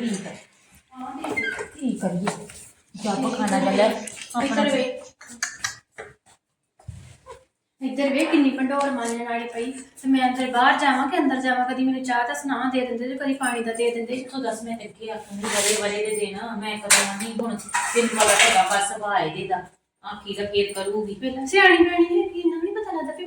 ਹਾਂ। ਦੇ ਕੀ ਕਰੀਏ ਜੱਬ ਖਾਣਾ ਗੱਲ ਆਪਣਾ ਇੱਧਰ ਵੇ ਇੱਧਰ ਵੇ ਕਿੰਨੀ ਭੰਡੋਰ ਮਾਰਨ ਵਾਲੀ ਪਈ। ਤੇ ਮੈਂ ਅੰਦਰ ਬਾਹਰ ਜਾਵਾਂ ਕਿ ਅੰਦਰ ਜਾਵਾਂ? ਕਦੀ ਮੈਨੂੰ ਚਾਹ ਦਾ ਸੁਨਾ ਦੇ ਦਿੰਦੇ ਤੇ ਕਦੀ ਪਾਣੀ ਦਾ ਦੇ ਦਿੰਦੇ? ਇੱਥੋਂ ਦੱਸ ਮੈਂ ਤੇ ਅੱਗੇ ਆਖੂੰਗੀ? ਬੜੇ ਬੜੇ ਦੇ ਦੇਣਾ। ਮੈਂ ਕਦੋਂ ਨਹੀਂ ਹੁਣ ਤੈਨੂੰ ਪਤਾ ਹੈਗਾ ਬਸ ਭਾਏ ਦੇ ਦਾ ਆਖੀ ਦਾ ਫੇਰ ਕਰੂਗੀ? ਪਹਿਲਾਂ ਸਿਆਣੀ ਬਣੀ ਹੈ ਕਿ ਨੂੰ?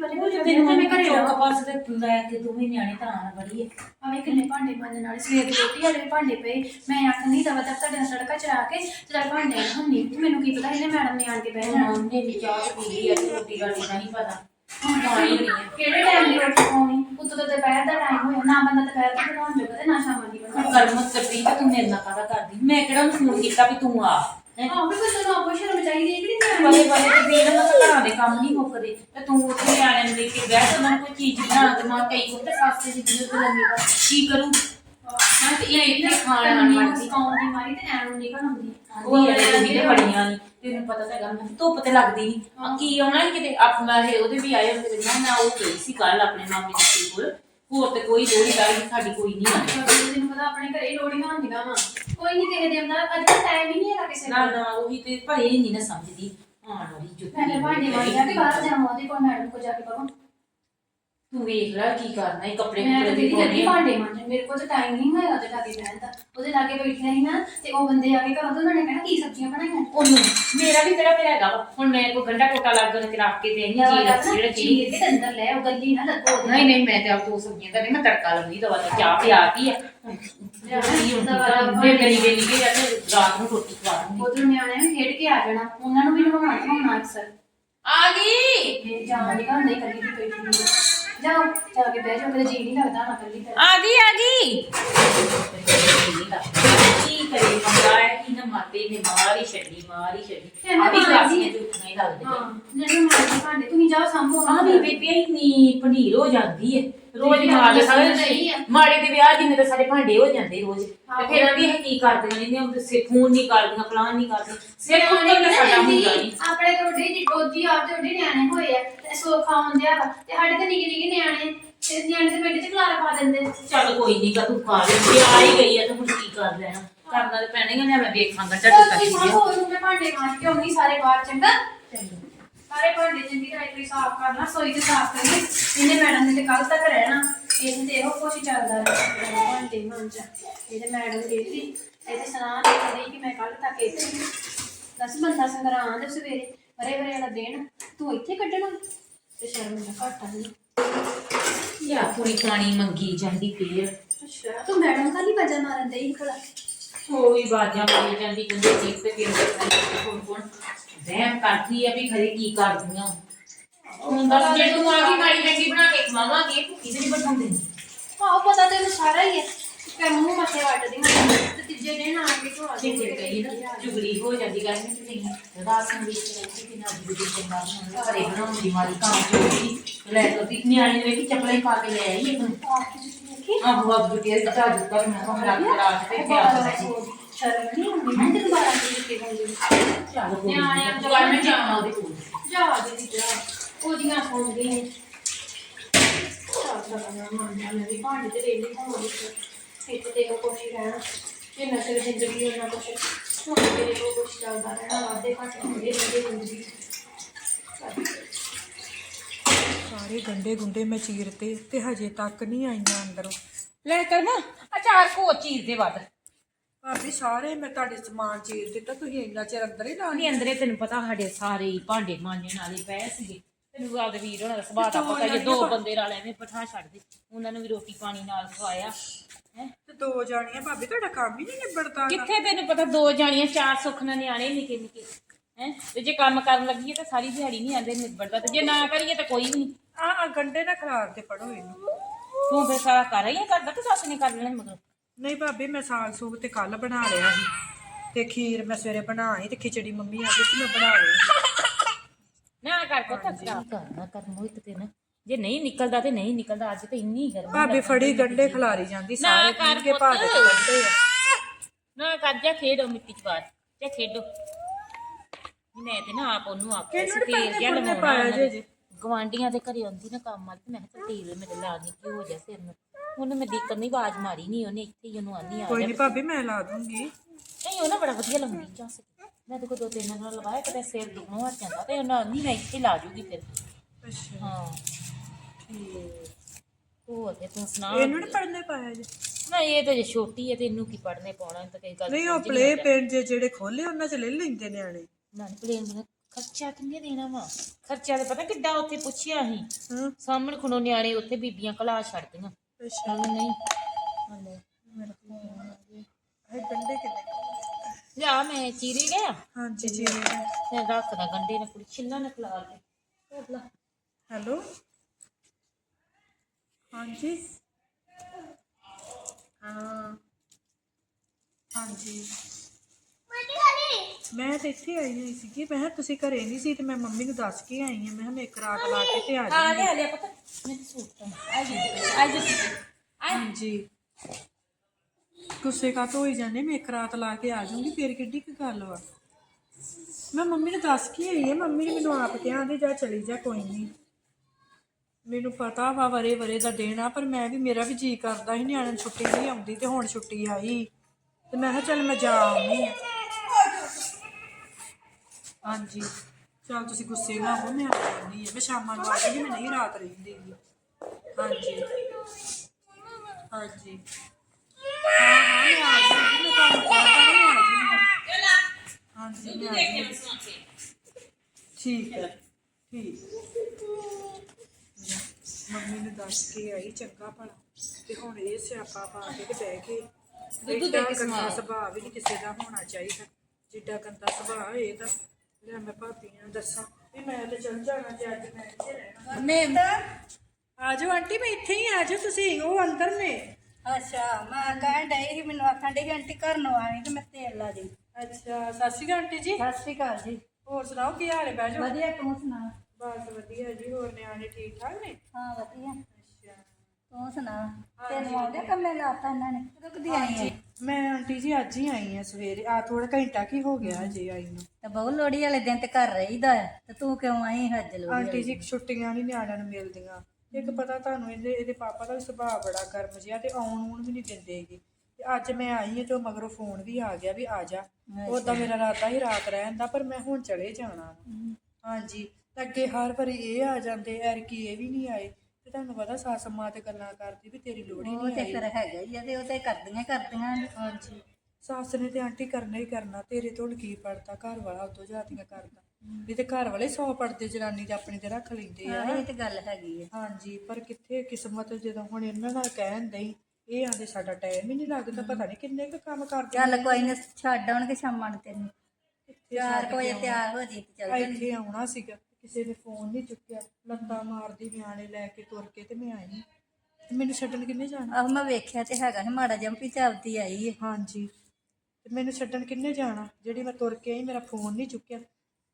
ਨਹੀਂ ਪਤਾ ਲੱਗਦਾ ਵੀ ਬੜੇ ਬੜੇ ਤੈਨੂੰ ਮੈਂ ਮੈਂ ਘਰੇ ਚੌਕ ਰਹਾਂ। ਪਾਸ ਤੇ ਲੈ ਕੇ ਦੋਵੇਂ ਨਿਆਣੇ ਤਾਂ ਆਣ ਬੜੀ ਹੈ ਆਵੇਂ ਕਿੰਨੇ ਭਾਂਡੇ ਮਾਂਜਣ ਵਾਲੇ ਸਵੇਰ ਦੀ ਰੋਟੀ ਵਾਲੇ ਵੀ ਭਾਂਡੇ ਪਏ। ਮੈਂ ਆਖਣੀ ਦਵਾ ਦਵਾ ਤੁਹਾਡੇ ਨਾਲ ਤੜਕਾ ਚੜਾ ਕੇ ਤੇ ਚੱਲ ਭਾਂਡੇ ਹੁੰਨੀ ਤੇ ਮੈਨੂੰ ਕੀ ਪਤਾ ਇਹਨੇ ਮੈਡਮ ਨੇ ਆਣ ਕੇ ਬਹਿ ਜਾਣਾ। ਉਹਨੇ ਵੀ ਚਾਹ ਤੇ ਪੀ ਲਈ ਅੱਜ ਰੋਟੀ ਰਾਟੀ ਦਾ ਨਹੀਂ ਪਤਾ। ਪਾਣੀ ਨਹੀਂ। ਹੈ ਕਿਹੜੇ ਟਾਈਮ ਦੀ ਰੋਟੀ ਖਾਣੀ? ਉੱਤੋਂ ਤਾਂ ਦੁਪਹਿਰ ਦਾ ਟਾਈਮ ਹੋਇਆ। ਨਾ ਬੰਦਾ ਦੁਪਹਿਰ ਦਾ ਬਣਾਉਣ ਜੋਗਾ ਤੇ ਨਾ ਸ਼ਾਮਾਂ ਦੀ ਹੁਣ ਬਣਾਉਣ ਕਰਮਤ ਕਰਦੀ ਤਾਂ ਤੂੰ ਮੇਰੇ ਨਾਲ ਕਾਹਦਾ ਕਰਦੀ? ਮੈਂ ਕਿਹੜਾ ਉਹਨੂੰ ਫੋਨ ਕੀਤਾ ਵੀ ਤੂੰ ਆ। ਹੈਂ? ਹਾਂ ਵੀ ਕੋਈ ਤੈਨੂੰ ਆਪੋ ਸ਼ਰਮ ਚਾਹੀਦੀ ਹੈ ਕਿ ਨਹੀਂ ਵਾਲੇ ਵਾਲੇ ਤੇ ਘਰਾਂ ਦੇ ਕੰਮ ਨਹੀਂ ਮੁੱਕਦੇ। ਤੇ ਤੂੰ ਉੱਥੇ ਨਿਆਣਿਆਂ ਨੂੰ ਲੈ ਕੇ ਬਹਿ ਤੇ ਉਹਨਾਂ ਨੂੰ ਕੋਈ ਚੀਜ਼ ਬਣਾ ਕੇ ਮਾਂ ਕਈ ਕੋ ਤੇ ਸਾਸਤੇ ਦੀ ਜਿੱਦ ਲੰਗੀ ਦਾ ਕੀ ਕਰੂ? ਮੈਂ ਤੇ ਇਹ ਇੱਥੇ ਖਾਣ ਆਣ ਵਾਲੀ ਕੌਣ ਦੀ ਮਾਰੀ ਤੇ ਐਨੂੰ ਨਿਕਲ ਆਉਂਦੀ ਉਹ ਜਿਹੜੇ ਤੁਸੀਂ ਤੇ ਬੜੀਆਂ ਨਹੀਂ ਤੈਨੂੰ ਪਤਾ ਤਾਂ ਹੈਗਾ ਮੈਂ ਧੁੱਪ ਤੇ ਲੱਗਦੀ ਨਹੀਂ ਆ ਕੀ ਆਉਣਾ ਸੀ ਕਿਤੇ? ਆਪ ਮੈਂ ਇਹ ਉਹਦੇ ਵੀ ਆਏ ਹੁੰਦੇ ਨਾ ਨਾ ਉਹ ਗਈ ਸੀ ਕੱਲ ਆਪਣੇ ਮਾਮੇ ਦੀ ਕੋਲ ਹੋਰ ਤੇ ਕੋਈ ਲੋੜੀ ਲਾਈ ਸਾਡੀ ਕੋਈ ਨਹੀਂ ਆਈ ਤੈਨੂੰ ਪਤਾ ਆਪਣੇ ਘਰੇ ਲੋੜੀਆਂ ਹੁੰਦੀਆਂ ਵਾ। ਕੋਈ ਨਹੀਂ ਕਿਸੇ ਦੇ ਆਉਂਦਾ ਅੱਜ ਕੱਲ੍ਹ ਟਾਈਮ ਹੀ ਨਹੀਂ ਹੈਗਾ ਕਿਸੇ ਨਾ ਦਾ ਨਾ ਉਹੀ ਤੇ ਭਾਈ ਨਹੀਂ ਨਾ ਸਮਝਦੀ ਆਣ ਵਾਲੀ ਜੁੱਤੀ ਮੈਂ ਤਾਂ ਭਾਂਡੇ ਮਾਂਜਿਆ ਕਿ ਬਾਹਰ ਜਾਵਾਂ ਉਹਦੇ ਕੋਲ ਮੈਡਮ ਕੋਲ ਜਾ ਕੇ ਕਹਾਂ ਤੂੰ ਵੇਖ ਲੈ ਕੀ ਕਰਨਾ ਹੈ ਕੱਪੜੇ ਮੈਂ ਤਾਂ ਕੁਪੜੇ ਦੀਦੀ ਵੀ ਪਾਉਣੇ ਭਾਂਡੇ ਮਾਂਜਣ ਮੇਰੇ ਕੋਲ ਤਾਂ ਟਾਈਮ ਨਹੀਂ ਹੋਇਆ ਉਹਦੇ ਲਾਗੇ ਬਹਿਣ ਦਾ। ਉਹਦੇ ਲਾਗੇ ਬੈਠੀਆਂ ਸੀ ਨਾ ਤੇ ਉਹ ਬੰਦੇ ਆ ਕੇ ਘਰੋਂ ਤੋਂ ਉਹਨਾਂ ਨੇ ਕਹਿਣਾ ਕੀ ਸਬਜ਼ੀਆਂ ਬਣਾਈਆਂ? ਉਹਨੂੰ ਮੇਰਾ ਵੀ ਕਿਹੜਾ ਮੇਰਾ ਹੈਗਾ ਵਾ। ਹੁਣ ਮੈਂ ਕੋਈ ਗੰਡਾ ਟੋਟਾ ਲੱਗ ਗਿਆ ਤੇ ਰੱਖ ਕੇ ਦੇਣੀ ਜੀ ਜਿਹੜਾ ਚੀਜ਼ ਚੀਰ ਕੇ ਅੰਦਰ ਲੈ ਉਹ ਗੱਲੀ ਨਾ ਲੱਗੋ ਉਹਦੇ ਨਹੀਂ ਨਹੀਂ ਮੈਂ ਤੇ ਆਪ ਦੋ ਸਬਜ਼ੀਆਂ ਦਾ ਨਹੀਂ ਮੈਂ ਤੜਕਾ ਲਾਉਂਦੀ ਦਵਾ ਤੇ ਚਾਹ ਪਿਆਤੀ ਆ? ਮੈਂ ਦੇ ਉਧਰ ਨਿਆਣੇ ਵੀ ਖੇਡ ਕੇ ਆ ਜਾਣਾ। ਉਹਨਾਂ ਨੂੰ ਵੀ ਨਵਾਉਣਾ ਨਵਾਉਣਾ ਅਕਸਰ। ਆ ਗਈ। ਇਹ ਜਾਣ ਦੀ ਗੱਲ ਨਹੀਂ ਕਰੀ ਦੀ ਬੈਠੀ ਹੁੰਦੀ ਹੈ। ਜਾਓ ਜਾ ਕੇ ਬਹਿ ਜਾਓ ਮੇਰੇ ਜੀ ਨਹੀਂ ਲੱਗਦਾ ਨਾ ਕੱਲੀ ਤੇ ਆ ਗਈ ਆ ਗਈ। ਕੀ ਕਰੇ ਮੰਗਾ ਹੈ ਕਿ ਨਾ ਮਾਤੇ ਨੇ ਮਾਰੀ ਛੱਡੀ ਮਾਰੀ ਛੱਡੀ। ਆ ਵੀ ਕਲਾਸੀਆਂ ਝੂਠੀਆਂ ਹੀ ਲੱਗਦੇ ਹਾਂ ਮੈਨੂੰ ਮਾਰ ਭਾਂਡੇ ਤੁਸੀਂ ਜਾਓ ਸੰਭੋ ਆ ਵੀ ਬੇਬੀ ਇੰਨੀ ਪਨੀਰ ਹੋ ਜਾਂਦੀ ਹੈ ਰੋਜ਼ ਮਾਰ ਦੇ ਆ। ਸਾਰੇ ਮਾੜੇ ਦੇ ਵਿਆਹ ਜਿੰਨੇ ਤਾਂ ਸਾਡੇ ਭਾਂਡੇ ਹੋ ਜਾਂਦੇ ਰੋਜ਼। ਤੇ ਫਿਰ ਆਂਦੀ ਇਹ ਕੀ ਕਰਦੀਆਂ ਨੇ ਉਹ ਸੇ ਫੋਨ ਨਹੀਂ ਕਰਦੀਆਂ ਪਲਾਨ ਨਹੀਂ ਕਰਦੀਆਂ। ਸਿਰ ਕੋਲ ਤਾਂ ਸਾਡਾ ਹੁੰਦਾ ਨਹੀਂ ਆਪਣੇ ਤੋਂ ਵੱਡੇ ਜੀ ਦੋਜੀ ਆਪ ਦੇ ਵੱਡੇ ਨਿਆਣੇ ਹੋਏ ਆ ਤੇ ਸੋਖਾ ਹੁੰਦਿਆ ਵਾ ਤੇ ਸਾਡੇ ਤੇ ਨਿੱਕੇ ਨਿੱਕੇ ਨਿਆਣੇ ਤੇ ਨਿਆਣੇ ਦੇ ਬੇਟੇ ਚ ਖਲਾਰਾ ਪਾ ਦਿੰਦੇ। ਚੱਲ ਕੋਈ ਨਹੀਂ ਕਾ ਤੂੰ ਖਾ ਲੈ ਜੇ ਆ ਹੀ ਗਈ ਆ ਤਾਂ ਹੁਣ ਕੀ ਕਰ ਲੈਣਾ? ਕਰਨਾ ਤੇ ਪੈਣਾ ਹੀ ਆ, ਮੈਂ ਵੇਖਾਂਗਾ ਤੁਸੀਂ ਸੰਭੋ ਉਹਨੂੰ ਮੈਂ ਭਾਂਡੇ ਮਾਰ ਕੇ ਆਉਂਗੀ ਸਾਰੇ ਬਾਹਰ ਚੰਗਾ। ਸਾਰੇ ਭਾਂਡੇ ਚੰਗੀ ਤਰ੍ਹਾਂ ਇੱਕ ਵਾਰੀ ਸਾਫ਼ ਕਰਨਾ ਸੋਈ ਤੇ ਸਾਫ਼ ਕਰੀ ਇਹਨੇ ਮੈਡਮ ਨੇ ਤੇ ਕੱਲ ਤੱਕ ਰਹਿਣਾ। ਇਹਨੇ ਤੇ ਇਹੋ ਕੁਛ ਚੱਲਦਾ ਰਹਿਣਾ ਭਾਂਡੇ ਮਾਂਜਾ। ਇਹਦੇ ਮੈਡਮ ਦੇ ਦਿੱਤੀ। ਇਹਦੇ ਸਲਾਹ ਦੇ ਰਹੀ ਕਿ ਮੈਂ ਕੱਲ ਤੱਕ ਇੱਥੇ। ਦਸ ਬੰਦਾ ਸੰਗਰਾਂ ਦੇ ਸਵੇਰੇ ਬਰੇ ਬਰੇ ਵਾਲਾ ਦੇਣ ਤੂੰ ਇੱਥੇ ਕੱਢਣਾ? ਤੇ ਸ਼ਰਮ ਨਾ ਘੱਟ ਆਈ ਯਾ ਪੂਰੀ ਪਾਣੀ ਮੰਗੀ ਜਾਂਦੀ ਫੇਰ ਅੱਛਾ ਤੂੰ ਮੈਡਮ ਕਾਲੀ ਵਜ੍ਹਾ ਮਾਰਨ ਦੇ ਹੀ ਭਲਾ? ਕੋਈ ਬਾਜਾਂ ਮਾਰੀ ਜਾਂਦੀ ਕਹਿੰਦੀ ਠੀਕ ਤੇ ਕਿਹੜੇ ਕੋਣ ਕੋਣ ਵਹਿਮ ਕਰਦੀ ਆ ਵੀ ਖਰੇ ਕੀ ਕਰਦੀਆਂ ਹੁਣ ਦੱਸ ਜੇ ਤੂੰ ਆ ਗਈ ਮਾੜੀ ਚੰਗੀ ਬਣਾ ਕੇ ਖਵਾਵਾਂਗੇ ਕਿਸੇ ਨਹੀਂ ਬਣਾਉਂਦੇ ਹਾਂ ਪਤਾ ਤੈਨੂੰ ਸਾਰਾ ਹੀ ਹੈ ਕਿ ਮੂੰਹ ਮੱਥੇ ਵੱਟਦੀ ਹਾਂ ਤੇ ਤੀਜੇ ਦਿਨ ਆ ਕੇ ਢੋਆ ਜੇ ਫਿਰ ਕਹੀ ਨਾ ਚੁਗਲੀ ਹੋ ਜਾਂਦੀ ਗੱਲ ਨਹੀਂ ਤੇ ਨਹੀਂ ਰਾਤ ਨੂੰ ਵੀ ਤੇ ਕਿ ਨਾ ਬੁੱਢੀ ਚੰਗਾ ਬਣਾਉਣਾ ਘਰੇ ਬਣਾਉਣ ਦੀ ਮਾਰੀ ਕੰਮ ਚੋਰੀ ਲੈ ਲੋ ਤੀ ਨਿਆਣੇ ਨੇ ਵੇਖੀ ਚੱਪਲਾਂ ਹੀ ਪਾ ਕੇ ਲੈ ਆਈ ਇੱਕ ਆਹੋ ਆਪ ਬੁੱਢੀ ਦਾ ਤਾਂ ਜੁੱਤਾ ਮੈਂ ਲੱਗ ਕੇ ਰਾਤ ਤੇ ਪਿਆ ਸੀ। ਸ਼ਰਮ ਨਹੀਂ ਹੁੰਦੀ ਮੈਂ ਤੇ ਦੁਬਾਰਾ ਕੀ ਕੇ ਗਈ ਚੱਲ ਕੋਈ ਨਿਆਣਿਆਂ ਨਹੀਂ। ਨੂੰ ਜਵਾਨ ਮੈਂ ਜਾਣਾ ਉਹਦੇ ਕੋਲ। ਜਾ ਦੇ ਜਾ। ਉਹਦੀਆਂ ਸੁਣਦੀ ਨੇ। ਚਾਹ ਚਾਹ ਨਾ ਮੰਨਿਆ ਮੈਂ ਵੀ ਭਾਂਡੇ ਤੇ ਰੇਲੀ ਹੋਣੀ ਇੱਥੇ ਤੇ ਕੋ ਕੁਛ ਹੀ ਰਹਿਣਾ। ਨਸ਼ੇ ਦੀ ਜ਼ਿੰਦਗੀ ਉਹਨਾਂ ਕੁਛ ਹੁਣ ਤੇਰੇ ਕੋਲ ਕੁਛ ਚੱਲਦਾ ਰਹਿਣਾ ਵਾਦੇ ਘੱਟ ਹੁੰਦੇ ਰਹਿੰਦੇ ਜ਼ਿੰਦਗੀ। ਸਾਰੇ ਗੰਡੇ ਗੁੰਡੇ ਮੈਂ ਚੀਰਤੇ ਤੇ ਹਜੇ ਤੱਕ ਨਹੀਂ ਆਈਆਂ ਅੰਦਰੋਂ। ਲੈ ਕਰ ਨਾ ਅਚਾਰ ਕੋ ਚੀਜ਼ ਦੇ ਵੱਧ। ਭਾਬੀ ਸਾਰੇ ਮੈਂ ਤੁਹਾਡੇ ਸਮਾਨ ਚੀਰ ਦਿੱਤਾ ਤੁਸੀਂ ਇੰਨਾ ਚਿਰ ਅੰਦਰ ਹੀ ਲਾ ਨਹੀਂ ਅੰਦਰੇ ਤੈਨੂੰ ਪਤਾ ਸਾਡੇ ਸਾਰੇ ਹੀ ਭਾਂਡੇ ਮਾਂਜਣ ਵਾਲੇ ਪਏ ਸੀਗੇ। ਤੈਨੂੰ ਆਪਦੇ ਵੀਰ ਹੋਣਾ ਦਾ ਸੁਭਾਅ ਦਾ ਪਤਾ ਜੇ ਦੋ ਬੰਦੇ ਨਾਲ ਐਵੇਂ ਪਠਾ ਛੱਡਦੇ। ਉਹਨਾਂ ਨੂੰ ਵੀ ਰੋਟੀ ਪਾਣੀ ਨਾਲ ਖਵਾਇਆ। ਹੈ? ਤੇ ਦੋ ਜਾਣੀਆਂ ਭਾਬੀ ਤੁਹਾਡਾ ਕੰਮ ਹੀ ਨਹੀਂ ਨਿਬੜਦਾ। ਗਾ। ਕਿੱਥੇ ਤੈਨੂੰ ਪਤਾ ਦੋ ਜਾਣੀਆਂ ਚਾਰ ਸੁੱਖ ਨਾਲ ਨਿਆਣੇ ਨਿੱਕੇ ਨਿੱਕੇ। ਹੈ? ਤੇ ਜੇ ਕੰਮ ਕਰਨ ਲੱਗੀਏ ਤਾਂ ਸਾਰੀ ਦਿਹਾੜੀ ਨਹੀਂ ਆਂਦੇ ਨਿਬੜਦਾ ਤੇ ਜੇ ਨਾ ਕਰੀਏ ਤਾਂ ਕੋਈ ਵੀ ਨਹੀਂ। ਆ ਆ ਗੰਡੇ ਨਾ ਖਰਾਰ ਤੇ ਪੜੋ ਇਹਨੂੰ। ਤੂੰ ਫਿਰ ਸਾਰਾ ਕਰ ਰਹੀ ਹੈ ਕਰਦਾ ਤੇ ਸੱਸ ਨੇ ਕਰ ਲੈਣਾ ਮਗਰ? ਨਹੀਂ ਭਾਬੀ ਮੈਂ ਸਾਗ ਸੂਗ ਤੇ ਕੱਲ ਬਣਾ ਲਿਆ ਸੀ ਤੇ ਖੀਰ ਮੈਂ ਸਵੇਰੇ ਬਣਾਈ ਤੇ ਖਿਚੜੀ ਮੰਮੀ ਆ ਗਈ ਸੀ ਮੈਂ ਬਣਾ ਲਈ। ਨਾ ਕਰ ਕੋ ਤੱਕ ਕਰਨਾ ਕਰ ਮੋਹਿਤ ਤੇ ਨਾ। ਜੇ ਨਹੀਂ ਨਿਕਲਦਾ ਤੇ ਨਹੀਂ ਨਿਕਲਦਾ ਅੱਜ ਤੇ ਇੰਨੀ ਗਰਮੀ ਭਾਬੀ ਫੜੀ ਗੰਡੇ ਖਿਲਾਰੀ ਜਾਂਦੀ ਨਾ ਸਾਰੇ ਕਰ ਪੀਣ ਕੇ ਪਾ ਦੇ ਪੁੱਤ। ਗੰਡੇ ਆ। ਨਾ ਕਰ ਜਾ ਖੇਡੋ ਮਿੱਟੀ ਚ ਬਾਹਰ ਜਾ ਖੇਡੋ। ਮੈਂ ਤੇ ਨਾ ਆਪ ਉਹਨੂੰ ਆਖਿਆ ਸੀ ਤੇਲ ਜਿਹਾ ਲਵਾਉਣਾ। ਗਵਾਂਡੀਆਂ ਦੇ ਘਰੇ ਆਉਂਦੀ ਨਾ ਕੰਮ ਵਾਲੀ ਤੇ ਮੈਂ ਕਿਹਾ ਤੇਲ ਮੇਰੇ ਲਾ ਦੀ ਕੀ ਹੋ ਜਾ ਸਿਰ ਨੂੰ? ਉਹਨੂੰ ਮੈਂ ਦੇਖਣ ਦੀ ਆਵਾਜ਼ ਮਾਰੀ ਨਹੀਂ ਉਹਨੇ ਇੱਥੇ ਹੀ ਉਹਨੂੰ ਆਨੀ ਆ ਕੋਈ ਨਹੀਂ ਭਾਬੀ ਮੈਂ ਲਾ ਦੂੰਗੀ। ਨਹੀਂ ਉਹ ਨਾ ਬੜਾ ਵਧੀਆ ਲਾਉਂਦੀ ਚਾਸ ਮੈਂ ਤੇ ਕੋ ਦੋ ਤਿੰਨ ਨਾਲ ਲਵਾਇਆ ਕਿਤੇ ਸਿਰ ਦੁਖਣੋਂ ਹਟ ਜਾਂਦਾ ਤੇ ਉਹਨਾਂ ਨਹੀਂ ਮੈਂ ਇੱਥੇ ਲਾ ਜੂਗੀ ਫਿਰ। ਅੱਛਾ। ਹਾਂ। ਹੋਰ ਤੇ ਤੂੰ ਸੁਣਾ? ਇਹਨੂੰ ਨੀ ਪੜਨੇ ਪਾਇਆ ਜੀ? ਨਾ ਇਹ ਤਾਂ ਜੇ ਛੋਟੀ ਹੈ ਤੇ ਇਹਨੂੰ ਕੀ ਪੜਨੇ ਪਾਉਣਾ ਤਾਂ ਕਈ ਗੱਲ ਨਹੀਂ ਉਹ ਪਲੇ ਜੇ ਜਿਹੜੇ ਖੋਲੇ ਉਹਨਾਂ ਚ ਲੈ ਲੈਂਦੇ ਨਿਆਣੇ। ਨਾ ਪਲੇਨ ਬਣਾ ਖਰਚਾ ਕਿੰਨੇ ਦੇਣਾ ਵਾ? ਖਰਚਾ ਤੇ ਪਤਾ ਕਿੱਡਾ ਉੱਥੇ ਪੁੱਛਿਆ ਸੀ। ਹਾਂ। ਸਾਹਮਣੇ ਖਣੋ ਨਿਆਣੇ ਉੱਥੇ ਬੀਬੀਆਂ ਕਲਾ ਛੱਡਦੀਆਂ ਅੱਛਾ। ਚੱਲ ਨਹੀਂ। ਮੇਰਾ ਫੋਨ ਆ ਗਿਆ ਹੈ ਗੰਡੇ ਕਿੰਨੇ ਲਿਆ ਮੈਂ ਚੀਰੇ ਗਿਆ ਹਾਂਜੀ ਜੀ ਤੇ ਰੱਖਦਾ ਗੰਡੇ ਨਾਲ ਕੁੜੀ ਛਿੱਲਾ ਨਾ ਖਲਾ ਕੇ। ਕਰ ਲਾ। ਹੈਲੋ। ਹਾਂਜੀ। ਹਾਂ। ਹਾਂਜੀ। ਮੈਂ ਤੇ ਇੱਥੇ ਆਈ ਹੋਈ ਸੀਗੀ। ਮੈਂ ਕਿਹਾ ਤੁਸੀਂ ਘਰੇ ਨਹੀਂ ਸੀ? ਤੇ ਮੈਂ ਮੰਮੀ ਨੂੰ ਦੱਸ ਕੇ ਆਈ ਹਾਂ। ਮੈਂ ਕਿਹਾ ਮੈਂ ਇੱਕ ਰਾਤ ਲਾ ਕੇ ਤੇ ਆ ਆ ਲਿਆ ਲਿਆ ਪਤਾ। ਮੈਂ ਸੂਟ ਆ ਜੀ ਆ ਜੀ। ਹਾਂਜੀ। ਗੁੱਸੇ ਕਾ ਹੋਈ ਜਾਂਦੇ ਮੈਂ ਇੱਕ ਰਾਤ ਲਾ ਕੇ ਆ ਜਾਊਂਗੀ ਫੇਰ ਕਿੱਡੀ ਕੁ ਗੱਲ ਵਾ? ਮੈਂ ਮੰਮੀ ਨੂੰ ਦੱਸ ਕੇ ਆਈ ਹਾਂ। ਮੰਮੀ ਨੇ ਮੈਨੂੰ ਆਪ ਕਿਹਾ ਆਂਦੇ ਜਾ ਚਲੀ ਜਾ ਕੋਈ ਨਹੀਂ। ਮੈਨੂੰ ਪਤਾ ਵਾ ਵਰੇ ਵਰੇ ਦਾ ਦੇਣਾ ਪਰ ਮੈਂ ਵੀ ਮੇਰਾ ਵੀ ਜੀ ਕਰਦਾ ਸੀ। ਨਿਆਣਿਆਂ ਨੂੰ ਛੁੱਟੀ ਨਹੀਂ ਆਉਂਦੀ ਤੇ ਹੁਣ ਛੁੱਟੀ ਆਈ। ਤੇ ਮੈਂ ਕਿਹਾ ਚੱਲ ਮੈਂ ਜਾ ਆਉਂਦੀ ਹਾਂ। ਹਾਂਜੀ। ਚਲ ਤੁਸੀਂ ਗੁੱਸੇ ਨਾ ਹੋ ਮੈਂ ਆ ਜਾਂਦੀ ਹਾਂ। ਮੈਂ ਸ਼ਾਮਾਂ ਨੂੰ ਆ ਜਾਊਂਗੀ ਮੈਂ ਨਹੀਂ ਰਾਤ ਰਹਿੰਦੀ ਗੀ। ਹਾਂਜੀ। ਹਾਂਜੀ। ਹਾਂ ਹਾਂ ਮੈਂ ਆ ਜਾਊਂਗੀ ਮੈਂ ਤੁਹਾਨੂੰ ਕਹਿ ਤਾ ਮੈਂ ਆ ਜਾਊਂਗੀ ਹਾਂਜੀ ਮੈਂ ਆ ਜਾਊਂਗੀ ਠੀਕ ਹੈ ਠੀਕ। ਮੰਮੀ ਨੇ ਦੱਸ ਕੇ ਆਈ ਚੰਗਾ ਭਲਾ। ਤੇ ਹੁਣ ਇਹ ਸਿਆਪਾ ਪਾ ਕੇ ਤੇ ਬਹਿ ਕੇ ਦੁੱਧ ਏਡਾ ਦੇ ਕੇ ਗੰਦਾ ਸਮਾ। ਸੁਭਾਅ ਵੀ ਨਹੀਂ ਕਿਸੇ ਦਾ ਹੋਣਾ ਚਾਹੀਦਾ। ਜਿੱਡਾ ਗੰਦਾ ਸੁਭਾਅ ਇਹ ਤਾਂ ਲੈ ਮੈਂ ਭਾਬੀਆਂ ਨੂੰ ਦੱਸਾਂ ਵੀ ਮੈਂ ਤੇ ਚੱਲ ਜਾਣਾ ਜੇ ਅੱਜ ਮੈਂ ਇੱਥੇ ਰਹਿਣਾ ਮੈਂ ਆ ਜਾਓ ਆਂਟੀ ਮੈਂ ਇੱਥੇ ਹੀ ਆ ਜਾਓ ਤੁਸੀਂ ਉਹ ਅੰਦਰ ਨੇ। ਅੱਛਾ ਮੈਂ ਕਹਿਣ ਡਈ ਸੀ ਮੈਨੂੰ ਆਖਣ ਡਈ ਸੀ ਆਂਟੀ ਘਰ ਨੂੰ ਆਣੀ ਤੇ ਮੈਂ ਤੇਲ ਲਾ ਦੇ ਅੱਛਾ ਸਤਿ ਸ਼੍ਰੀ ਅਕਾਲ ਆਂਟੀ ਜੀ। ਸਤਿ ਸ਼੍ਰੀ ਅਕਾਲ ਜੀ। ਹੋਰ ਸੁਣਾਓ ਕੀ ਹਾਲ ਹੈ? ਬਹਿ ਜਾਓ। ਵਧੀਆ ਤੂੰ ਸੁਣਾ? ਬਸ ਵਧੀਆ ਜੀ ਹੋਰ ਨਿਆਣੇ ਠੀਕ ਠਾਕ ਨੇ? ਹਾਂ ਵਧੀਆ। ਤੂੰ ਸੁਣਾ ਤੈਨੂੰ ਆਉਂਦੇ ਕੰਮੇ ਲਾਤਾ ਇਹਨਾਂ ਨੇ ਕਦੋਂ ਕਦੀ ਆਈ ਹੈ ਮੈਂ ਆਂਟੀ ਜੀ ਅੱਜ ਹੀ ਆਈ ਆ ਸਵੇਰੇ। ਆ ਥੋੜਾ ਘੰਟਾ ਕੀ ਹੋ ਗਿਆ ਅਜੇ ਆਈ ਨੂੰ। ਤੇ ਬਹੁ ਲੋੜੀ ਵਾਲੇ ਦਿਨ ਤੇ ਘਰ ਰਹੀਦਾ ਹੈ ਤੇ ਤੂੰ ਕਿਉਂ ਆਈ ਹੱਜ ਲੋੜੀ ਆਂਟੀ ਜੀ ਛੁੱਟੀਆਂ ਨਹੀਂ ਨਿਆਣਿਆਂ ਨੂੰ ਮਿਲਦੀਆਂ। ਇੱਕ ਪਤਾ ਤੁਹਾਨੂੰ ਇਹਦੇ ਇਹਦੇ ਪਾਪਾ ਦਾ ਵੀ ਸੁਭਾਅ ਬੜਾ ਗਰਮ ਜਿਹਾ ਤੇ ਆਉਣ ਊਣ ਵੀ ਨਹੀਂ ਦਿੰਦੇਗੇ ਤੇ ਅੱਜ ਮੈਂ ਆਈ ਹਾਂ ਤੇ ਉਹ ਮਗਰੋਂ ਫੋਨ ਵੀ ਆ ਗਿਆ ਵੀ ਆ ਜਾ। ਉਦਾਂ ਮੇਰਾ ਰਾਤਾ ਹੀ ਰਾਤ ਰਹਿਣ ਦਾ ਪਰ ਮੈਂ ਹੁਣ ਚਲੇ ਜਾਣਾ ਵਾ। ਹਾਂਜੀ। ਤੇ ਅੱਗੇ ਹਰ ਵਾਰੀ ਇਹ ਆ ਜਾਂਦੇ ਐਰ ਕੀ ਇਹ ਵੀ ਨਹੀਂ ਆਏ। ਤੇ ਤੁਹਾਨੂੰ ਪਤਾ ਸੱਸ ਮਾਂ ਤੇ ਗੱਲਾਂ ਕਰਦੀ ਵੀ ਤੇਰੀ ਲੋੜ ਹੀ ਉਹ ਨਹੀਂ ਤੇ ਆਈ। ਫਿਰ ਹੈਗਾ ਹੀ ਆ ਤੇ ਉਹ ਤੇ ਕਰਦੀਆਂ ਕਰਦੀਆਂ ਨੇ। ਹਾਂਜੀ। ਸੱਸ ਨੇ ਤੇ ਆਂਟੀ ਕਰਨਾ ਹੀ ਕਰਨਾ ਤੇਰੇ ਤੋਂ ਹੁਣ ਕੀ ਪੜਦਾ ਘਰ ਵਾਲਾ ਉਦੋਂ ਜਾਤੀਆਂ ਕਰਦਾ। ਵੀ ਤੇ ਘਰ ਵਾਲੇ ਸੌ ਪੜਦੇ ਜਨਾਨੀ ਤੇ ਆਪਣੀ ਤੇ ਰੱਖ ਲੈਂਦੇ ਆ। ਇਹ ਤੇ ਗੱਲ ਹੈਗੀ ਹੈ ਹਾਂਜੀ ਪਰ ਕਿੱਥੇ ਕਿਸਮਤ ਜਦੋਂ ਹੁਣ ਇਹਨਾਂ ਨਾਲ ਕਹਿਣ ਦਈ ਇਹ ਆਂਦੇ ਸਾਡਾ ਟਾਈਮ ਹੀ ਨਹੀਂ ਲੱਗਦਾ ਪਤਾ ਨਹੀਂ ਕਿੰਨੇ ਕੁ ਕੰਮ ਕਰਦੇ ਚੱਲ ਕੋਈ ਨਹੀਂ ਛੱਡ ਆਉਣਗੇ ਸ਼ਾਮਾਂ ਨੂੰ ਤੈਨੂੰ। ਕਿੱਥੇ ਚਾਰ ਛੱਡ ਕੁ ਵਜੇ ਕੇ ਤਿਆਰ ਹੋ ਜੀ ਤੇ ਚੱਲ ਆਉਣਾ। ਇੱਥੇ ਆਉਣਾ ਸੀਗਾ। ਕਿਸੇ ਨੇ ਫੋਨ ਨਹੀਂ ਚੁੱਕਿਆ ਲੱਤਾਂ ਮਾਰਦੀ ਨਿਆਣੇ ਲੈ ਕੇ ਤੁਰ ਕੇ ਤੇ ਮੈਂ ਆਈ। ਤੇ ਮੈਨੂੰ ਛੱਡਣ ਕਿੰਨੇ ਜਾਣਾ? ਆਹ ਮੈਂ ਵੇਖਿਆ ਤੇ ਹੈਗਾ ਸੀ ਮਾੜਾ ਜੰਪੀ ਚਾਵਦੀ ਆਈ ਹੈ ਹਾਂਜੀ। ਤੇ ਮੈਨੂੰ ਛੱਡਣ ਕਿੰਨੇ ਜਾਣਾ? ਜਿਹੜੀ ਮੈਂ ਤੁਰ ਕੇ ਆਈ ਮੇਰਾ ਫੋਨ ਨਹੀਂ ਚੁੱਕਿਆ।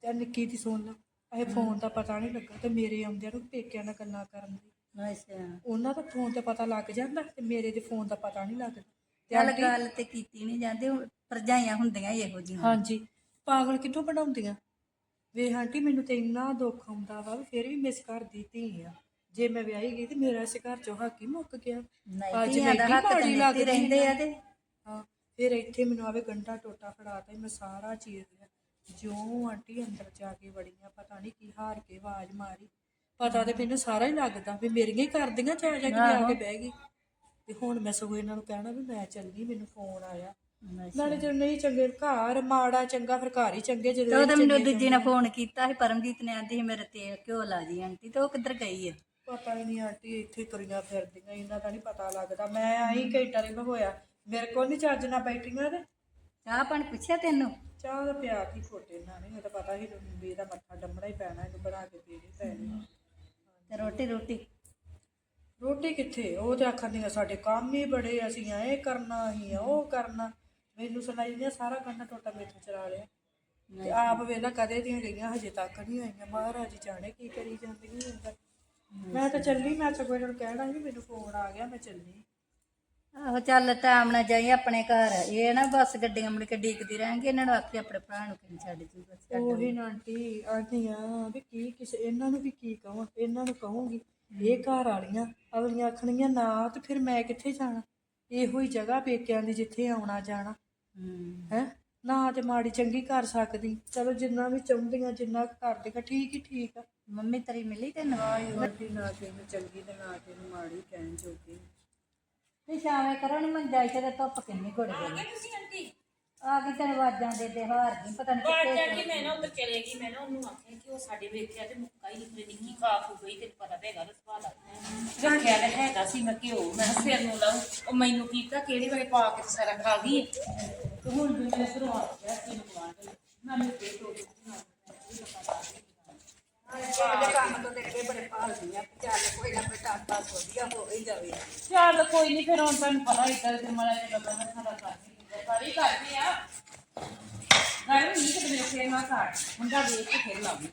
ਤੇ ਆਹ ਨਿੱਕੀ ਦੀ ਸੁਣ ਲਾ ਇਹ ਫੋਨ ਦਾ ਪਤਾ ਨਹੀਂ ਲੱਗਾ ਤੇ ਮੇਰੇ ਆਉਂਦਿਆਂ ਨੂੰ ਪੇਕਿਆਂ ਨਾਲ ਗੱਲਾਂ ਕਰਨ ਦੀ। ਅੱਛਾ। ਉਹਨਾਂ ਦਾ ਫੋਨ ਤੇ ਪਤਾ ਲੱਗ ਜਾਂਦਾ ਤੇ ਮੇਰੇ ਦੇ ਫੋਨ ਦਾ ਪਤਾ ਨਹੀਂ ਲੱਗਦਾ। ਤੇ ਚੱਲ ਆਂਟੀ- ਗੱਲ ਤੇ ਕੀਤੀ ਨਹੀਂ ਜਾਂਦੀ ਹੁਣ ਭਰਜਾਈਆਂ ਹੁੰਦੀਆਂ ਹੀ ਇਹੋ ਜਿਹੀਆਂ। ਹਾਂਜੀ। ਪਾਗਲ ਕਿੱਥੋਂ ਬਣਾਉਂਦੀਆਂ? ਵੇ ਆਂਟੀ ਮੈਨੂੰ ਤੇ ਇੰਨਾ ਦੁੱਖ ਆਉਂਦਾ ਵਾ ਵੀ ਫਿਰ ਵੀ ਮੈਂ ਇਸ ਘਰ ਦੀ ਧੀ ਆ। ਜੇ ਮੈਂ ਵਿਆਹੀ ਗਈ ਤੇ ਮੇਰਾ ਇਸ ਘਰ ਚੋਂ ਹੱਕ ਹੀ ਮੁੱਕ ਗਿਆ। ਨਹੀਂ ਧੀਆਂ ਦਾ ਇੰਨੀ ਤਾਂ ਰਹਿੰਦੇ ਆ ਤੇ। ਹਾਂ ਫਿਰ ਇੱਥੇ ਮੈਨੂੰ ਆਵੇ ਗੰਡਾ ਟੋਟਾ ਫੜਾਤਾ ਮੈਂ ਸਾਰਾ ਚੀਰ ਲਿਆ। ਜਿਉਂ ਆਂਟੀ ਅੰਦਰ ਜਾ ਕੇ ਵੜੀਆਂ ਪਤਾ ਨਹੀਂ ਕੀ ਹਾਰ ਕੇ ਆਵਾਜ਼ ਮਾਰੀ। ਪਤਾ ਤੇ ਮੈਨੂੰ ਸਾਰਾ ਹੀ ਲੱਗਦਾ ਵੀ ਮੇਰੀਆਂ ਹੀ ਕਰਦੀਆਂ ਜਾ ਜਾ ਕੇ ਆ ਕੇ ਬਹਿ ਗਈ। ਤੇ ਹੁਣ ਮੈਂ ਸਗੋਂ ਇਹਨਾਂ ਨੂੰ ਕਹਿਣਾ ਵੀ ਮੈਂ ਚੱਲੀ ਮੈਨੂੰ ਫੋਨ ਆਇਆ। ਨਾਲੇ ਜੇ ਨਹੀਂ ਚੰਗੇ ਘਰ ਮਾੜਾ ਚੰਗਾ ਫਿਰ ਘਰ ਹੀ ਚੰਗੇ ਤੇ ਜਦੋਂ ਉਹ ਤਾਂ ਮੈਨੂੰ ਦੂਜੀ ਨੇ ਫੋਨ ਕੀਤਾ ਸੀ ਪਰਮਜੀਤ ਨੇ ਆਂਦੀ ਸੀ ਮੇਰੇ ਤੇਲ ਘਿਓ ਲਾ ਦੀ ਆਂਟੀ ਤੇ ਉਹ ਕਿੱਧਰ ਗਈ ਹੈ ਪਤਾ ਹੀ ਨਹੀਂ ਆਂਟੀ ਇੱਥੇ ਤੁਰੀਆਂ ਫਿਰਦੀਆਂ ਇਹਨਾਂ ਦਾ ਨਹੀਂ ਪਤਾ ਲੱਗਦਾ। ਮੈਂ ਆਈ ਘੰਟਾ ਨਹੀਂ ਹੋਇਆ। ਮੇਰੇ ਕੋਲ ਨਹੀਂ ਚੱਜ ਨਾਲ ਬੈਠੀਆਂ ਤੇ। ਚਾਹ ਪਾਣੀ ਪੁੱਛਿਆ ਤੈਨੂੰ? ਚਾਹ ਦਾ ਪਿਆ ਕੀ ਫੋਟੇ ਇਹਨਾਂ ਨੇ ਤਾਂ ਪਤਾ ਹੀ ਵੀ ਇਹਦਾ ਮੱਥਾ ਡੰਮਣਾ ਹੀ ਪੈਣਾ ਇਹਨੂੰ ਬਣਾ ਕੇ ਪੀਣੀ ਪੈਣੀ। ਤੇ ਰੋਟੀ ਰੋਟੀ? ਰੋਟੀ ਕਿੱਥੇ? ਉਹ ਤੇ ਆਖਦੀਆਂ ਸਾਡੇ ਕੰਮ ਹੀ ਬੜੇ ਅਸੀਂ ਇਹ ਕਰਨਾ ਹੀ ਉਹ ਕਰਨਾ। ਮੈਨੂੰ ਸੁਣਾਈ ਨੇ ਸਾਰਾ ਕੰਨਾ ਟੋਟਾ ਮੇਥੋਂ ਚਰਾ ਲਿਆ। ਤੇ ਆਪ ਵੇਲਾ ਕਦੇ ਦੀਆਂ ਗਈਆਂ ਹਜੇ ਤੱਕ ਨਹੀਂ ਆਈਆਂ। ਮਹਾਰਾਜ ਜਾਣੇ ਕੀ ਕਰੀ ਜਾਂਦੀਆਂ ਅੰਦਰ। ਮੈਂ ਤਾਂ ਚੱਲੀ ਮੈਂ ਸਗੋਂ ਇਹਨਾਂ ਨੂੰ ਕਹਿਣਾ ਸੀ ਮੈਨੂੰ ਫੋਨ ਆ ਗਿਆ ਮੈਂ ਚੱਲੀ। ਆਹੋ ਚੱਲ ਟਾਈਮ ਨਾਲ ਜਾਈ ਆਪਣੇ ਘਰ। ਇਹ ਨਾ ਬੱਸ ਗੱਡੀਆਂ ਮੁੜ ਕੇ ਡੀਕਦੀ ਰਹਿਣਗੇ ਇਹਨਾਂ ਨੂੰ ਆਖੀ ਆਪਣੇ ਭਰਾ ਨੂੰ ਕਿੰਨ ਛੱਡ ਜੂਗਾ ਉਹੀ ਨਾ ਆਂਟੀ ਆਂਟੀਆਂ ਵੀ ਕੀ ਕਿਸੇ ਇਹਨਾਂ ਨੂੰ ਵੀ ਕੀ ਕਹਾਂ ਇਹਨਾਂ ਨੂੰ ਕਹੂੰਗੀ ਇਹ ਘਰ ਵਾਲੀਆਂ ਅਗਲੀਆਂ ਆਖਣਗੀਆਂ ਨਾ ਤੇ ਫਿਰ ਮੈਂ ਕਿੱਥੇ ਜਾਣਾ? ਇਹੋ ਹੀ ਜਗ੍ਹਾ ਪੇਕਿਆਂ ਦੀ ਜਿੱਥੇ ਆਉਣਾ ਜਾਣਾ। ਹੈ? ਨਾ ਤੇ ਮਾੜੀ ਚੰਗੀ ਕਰ ਸਕਦੀ। ਚਲੋ ਜਿੰਨਾ ਵੀ ਚਾਹੁੰਦੀਆਂ ਜਿੰਨਾ ਕੁ ਕਰਦੀਆਂ ਠੀਕ ਹੀ ਠੀਕ ਆ। ਮੰਮੀ ਤੇਰੀ ਮਿਲੀ ਤੈਨੂੰ? ਆਈ ਵੱਡੀ ਨਾ ਕਿਸੇ ਚੰਗੀ ਤੇ ਨਾ ਕਿਸੇ ਮਾੜੀ ਕਹਿਣ ਜੋਗੀ। ਤੇ ਸ਼ਾਮੇ ਕਰੋ ਨੀ ਤੇ ਧੁੱਪ ਕਿੰਨੀ ਘੁੜ ਗਈ। ਤੁਸੀਂ ਆਂਟੀ ਆ ਕੇ ਤੇਰੇ ਵਾਜਾਂ ਦੇ ਦੇ ਹਾਰ ਗਈ ਪਤਾ ਨਹੀਂ ਬਾਹਰ ਜਾ ਕੇ ਮੈਂ ਨਾ ਉੱਧਰ ਚਲੇ ਗਈ ਮੈਂ ਨਾ ਉਹਨੂੰ ਆਖਿਆ ਕਿ ਉਹ ਸਾਡੇ ਵੇਖਿਆ ਤੇ ਮੁੱਕਾ ਹੀ ਨਿਕਲੇ ਨਿੱਕੀ ਖਾ ਖੂ ਗਈ ਤੇ ਪਤਾ ਤੇ ਹੈਗਾ ਦਾ ਸੁਭਾਅ ਦਾ। ਰੱਖਿਆ ਤੇ ਹੈਗਾ ਸੀ ਮੈਂ ਘਿਓ ਮੈਂ ਕਿਹਾ ਸਿਰ ਨੂੰ ਲਾਉ ਉਹ ਮੈਨੂੰ ਕੀਤਾ ਕਿਹੜੇ ਵੇਲੇ ਪਾ ਕੇ ਤੇ ਸਾਰਾ ਖਾ ਗਈ ਤੇ ਹੁਣ ਵੀ ਮੇਰੇ ਸਿਰੋਂ ਆ ਗਿਆ ਸੀ ਨੂੰ ਮੈਂ ਮੈਨੂੰ ਦੇ ਦੋ ਕੰਮ ਤੋਂ ਤੇ ਬੜੇ ਭਾਲਦੀਆਂ ਚੱਲ ਕੋਈ ਨਾ ਕੋਈ ਟਾਟ ਵਧੀਆ ਹੋ ਹੀ ਜਾਵੇ। ਚੱਲ ਕੋਈ ਨਹੀਂ ਫਿਰ ਹੁਣ ਤੁਹਾਨੂੰ ਪਤਾ ਇੱਧਰ ਤੇ ਮਲਾ ਜਿਹਾ ਮੈਂ ਸਾਰਾ ਕਰਦੀ ਸਾਰੀ ਕਰਦੀ ਆ। ਗਾਇਓ ਨਹੀਂ ਕਿ ਮੇਰੇ ਫੇਰ ਨਾ ਕਾਟ ਮੁੰਡਾ ਵੇਖ ਕੇ ਫਿਰ ਲਾਉਂਗੀ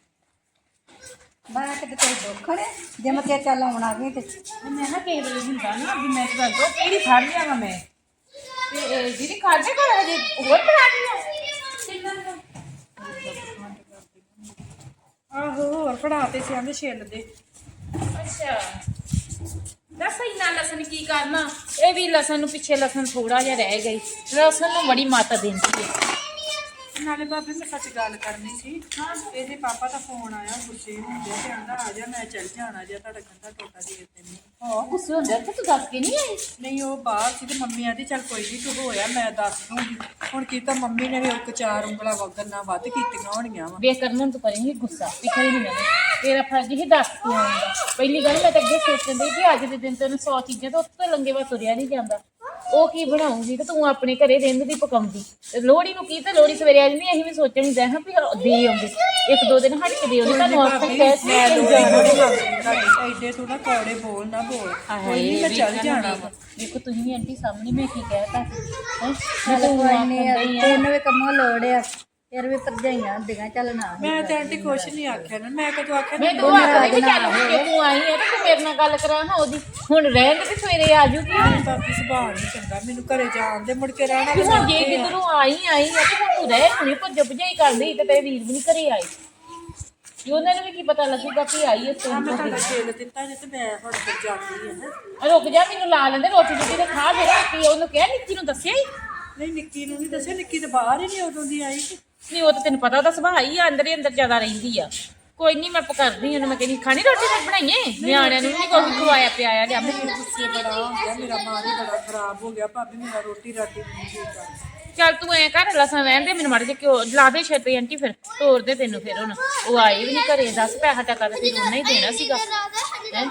ਮੈਂ ਕਿਤੇ ਤੇਰੀ ਦੁੱਖ ਨੇ? ਜੇ ਮੈਂ ਕਿਹਾ ਚੱਲ ਆਉਣ ਆ ਗਈ ਤੇ ਮੈਂ ਨਾ ਕਿਸੇ ਵੇਲੇ ਹੁੰਦਾ ਨਾ ਵੀ ਮੈਂ ਤੋਂ ਕਿਹੜੀ ਫੜ ਲਿਆ ਵਾ ਮੈਂ? ਤੇ ਜਿਹੜੀ ਕਾਢੇ ਕੋਲ ਹਜੇ ਹੋਰ ਬਣਾ ਕੁ? ਆਹੋ ਹੋਰ ਫੜਾ ਤੇ ਸਿਆਂ ਦੇ ਛਿੱਲ ਦੇ। ਅੱਛਾ। ਦੱਸ ਇੰਨਾ ਲਸਣ ਕੀ ਕਰਨਾ? ਇਹ ਵੀ ਲਸਣ ਨੂੰ ਪਿੱਛੇ ਲਸਣ ਥੋੜਾ ਜਿਹਾ ਰਹਿ ਗਈ ਲਸਣ ਨੂੰ ਬੜੀ ਮਾਤਾ ਦਿੰਦੀ ਹੈ ਨਾਲੇ ਬਾਬੇ ਮੈਂ ਸੱਚ ਗੱਲ ਕਰਨੀ ਸੀ। ਇਹਦੇ ਪਾਪਾ ਦਾ ਫੋਨ ਆਇਆ ਗੁੱਸੇ ਹੁੰਦੇ ਤੇ ਆਂਦਾ ਆ ਜਾ ਮੈਂ ਚੱਲ ਜਾਣਾ ਜੇ ਤੁਹਾਡਾ ਕੰਧਾ ਟੋਟਾ ਦੇ ਦਿੰਦੀ ਹਾਂ ਗੁੱਸੇ ਹੁੰਦੇ ਤੇ ਤੂੰ ਦੱਸ ਕੇ ਨਹੀਂ ਆਈ ਨਹੀਂ ਉਹ ਬਾਹਰ ਸੀ ਤੇ ਮੰਮੀ ਆਦੀ ਚੱਲ ਕੋਈ ਨਹੀਂ ਤੂੰ ਹੋਇਆ ਮੈਂ ਦੱਸ ਦੂੰਗੀ। ਹੁਣ ਕੀ ਤਾਂ ਮੰਮੀ ਨੇ ਵੀ ਇੱਕ ਚਾਰ ਉਂਗਲਾਂ ਵਗਣਾ ਵੱਧ ਕੀਤੀਆਂ ਹੋਣੀਆਂ ਵਾ। ਬੇਕਰਮਨ ਤੂੰ ਕਰੇਂਗੀ ਗੁੱਸਾ ਪਿਛੜੀ ਨਹੀਂ ਮੈਂ ਤੇਰਾ ਫਰਜ਼ ਹੀ ਦੱਸ ਕੇ ਆਉਂਦਾ ਪਹਿਲੀ ਗੱਲ ਮੈਂ ਤਾਂ ਅੱਗੇ ਸੋਚਣ ਦੀ ਕਿ ਅੱਜ ਦੇ ਦਿਨ ਤੈਨੂੰ 100 ਚੀਜ਼ਾਂ ਤੋਂ ਉੱਤੇ ਲੰਗੇ ਵਾ ਤੁਰਿਆ ਨਹੀਂ ਜਾਂਦਾ। ਉਹ ਕੀ ਬਣਾਉਂਗੀ ਤੇ ਤੂੰ ਆਪਣੇ ਘਰੇ ਰਿੰਦ ਦੀ ਪਕਾਉਂਦੀ। ਤੇ ਲੋਹੜੀ ਨੂੰ ਕੀ ਤੇ ਲੋਹੜੀ ਸਵੇਰੇ ਆ ਜਾਂਦੀ ਅਸੀਂ ਵੀ ਸੋਚਣ ਦੇ ਹਾਂ ਵੀ ਦੇ ਆਉਂਦੇ। ਇੱਕ ਦੋ ਦਿਨ ਹਟ ਕੇ ਦੇ ਆਉਂਦੇ ਤੁਹਾਨੂੰ ਆਖਣ ਕਹਿ ਸੀ ਮੈਂ ਥੋੜੀ ਐਡੇ ਤੂੰ ਨਾ ਕੌੜੇ ਬੋਲ ਨਾ ਬੋਲ ਕੋਈ ਨਹੀਂ ਮੈਂ ਚੱਲ ਜਾਣਾ ਵਾ। ਦੇਖੋ ਤੁਸੀਂ ਆਂਟੀ ਸਾਹਮਣੇ ਮੈਂ ਕੀ ਕਹਿਤਾ ਹੈ? ਚੱਲ ਕੋਈ ਨਹੀਂ ਤੈਨੂੰ ਵੀ ਕੰਮੋਂ ਲੋੜ ਆ। ਫਿਰ ਵੀ ਭਰਜਾਈਆਂ ਹੁੰਦੀਆਂ ਚੱਲ ਨਾ ਮੈਂ ਤੇ ਆਂਟੀ ਕੁਛ ਨਹੀਂ ਆਖਿਆ ਨਾ ਮੈਂ ਕਦੋਂ ਆਖਿਆ ਮੈਂ ਤੂੰ ਆਖਦੀ ਵੀ ਚੱਲ ਹੁਣ ਜੇ ਤੂੰ ਆਈ ਹੈ ਤੇ ਤੂੰ ਮੇਰੇ ਨਾਲ ਗੱਲ ਕਰਾਂ ਹਾਂ ਉਹਦੀ। ਹੁਣ ਰਹਿਣ ਦੇ ਤੇ ਸਵੇਰੇ ਆ ਜੂਗੀ। ਬਾਬੀ ਸੁਭਾਅ ਨਹੀਂ ਚੰਗਾ ਮੈਨੂੰ ਘਰੇ ਜਾਣ ਦੇ ਮੁੜ ਕੇ ਰਹਿਣਾ ਵੀ ਵੀ ਹੁਣ ਜੇ ਕਿਧਰੋਂ ਆਈ ਆਈ ਆ ਤੇ ਹੁਣ ਤੂੰ ਰਹਿ ਹੁਣੀ ਭੱਜ ਭਜਾਈ ਕਰਦੀ ਤੇ ਤੇਰੇ ਵੀਰ ਵੀ ਨਹੀਂ ਘਰੇ ਆਏ। ਜੀ ਉਹਨਾਂ ਨੂੰ ਵੀ ਕੀ ਪਤਾ ਲੱਗੂਗਾ ਕਿ ਆਈ ਇਸ ਤੋਂ ਮੈਂ ਤੁਹਾਡਾ ਛੇਲ ਦਿੱਤਾ ਜੇ ਤੇ ਮੈਂ ਹੁਣ ਫਿਰ ਜਾਂਦੀ ਹਾਂ ਹੈਂ। ਰੁਕ ਜਾ ਮੈਨੂੰ ਲਾ ਲੈਂਦੇ ਰੋਟੀ ਰੋਟੀ ਤੇ ਖਾ ਦੇ ਰੋਟੀ ਉਹਨੂੰ ਕਿਹਾ ਨਿੱਕੀ ਨੂੰ ਦੱਸਿਆ ਹੀ। ਨਹੀਂ ਨਿੱਕੀ ਨੂੰ ਨਹੀਂ ਦੱਸਿਆ ਨਿੱਕੀ ਤੇ ਬਾਹਰ ਹੀ ਨਹੀਂ ਉਦੋਂ ਦੀ ਆਈ ਕਿ ਨਹੀਂ ਉਹ ਤਾਂ ਤੈਨੂੰ ਪਤਾ ਉਹਦਾ ਸੁਭਾਅ ਹੀ ਆ ਅੰਦਰ ਹੀ ਅੰਦਰ ਜ਼ਿਆਦਾ ਰਹਿੰਦੀ ਆ ਕੋਈ ਨਹੀਂ ਮੈਂ ਪਕੜਦੀ ਉਹਨੂੰ ਮੈਂ ਕਹਿੰਦੀ ਖਾਣੀ ਰੋਟੀ ਫਿਰ ਬਣਾਈਏ ਨਿਆਣਿਆਂ ਨੂੰ ਨਹੀਂ ਕੋਈ ਖਵਾਇਆ ਪਿਆਇਆ ਜਾਂ ਮੈਨੂੰ ਗੁੱਸੇ ਬੜਾ ਹੋ ਗਿਆ ਮੇਰਾ ਹੀ ਬੜਾ ਖਰਾਬ ਹੋ ਗਿਆ ਭਾਬੀ ਮੇਰਾ ਰੋਟੀ ਰਾਟੀ ਨਹੀਂ ਆ ਚੱਲ ਤੂੰ ਐ ਕਰ ਲਸਣ ਰਹਿਣ ਦੇ ਮੈਨੂੰ ਮਾੜੇ ਜਿਹਾ ਘਿਓ ਲਾ ਦੇ ਛੇਤੀ ਆਂਟੀ ਫਿਰ ਤੋੜ ਦੇ ਤੈਨੂੰ ਫਿਰ ਹੁਣ ਉਹ ਆਏ ਵੀ ਨਹੀਂ ਘਰੇ ਦੱਸ ਪੈਸਾ ਟਕਾ ਤੇ ਫਿਰ ਉਹਨੇ ਹੀ ਦੇਣਾ ਸੀਗਾ ਹੈ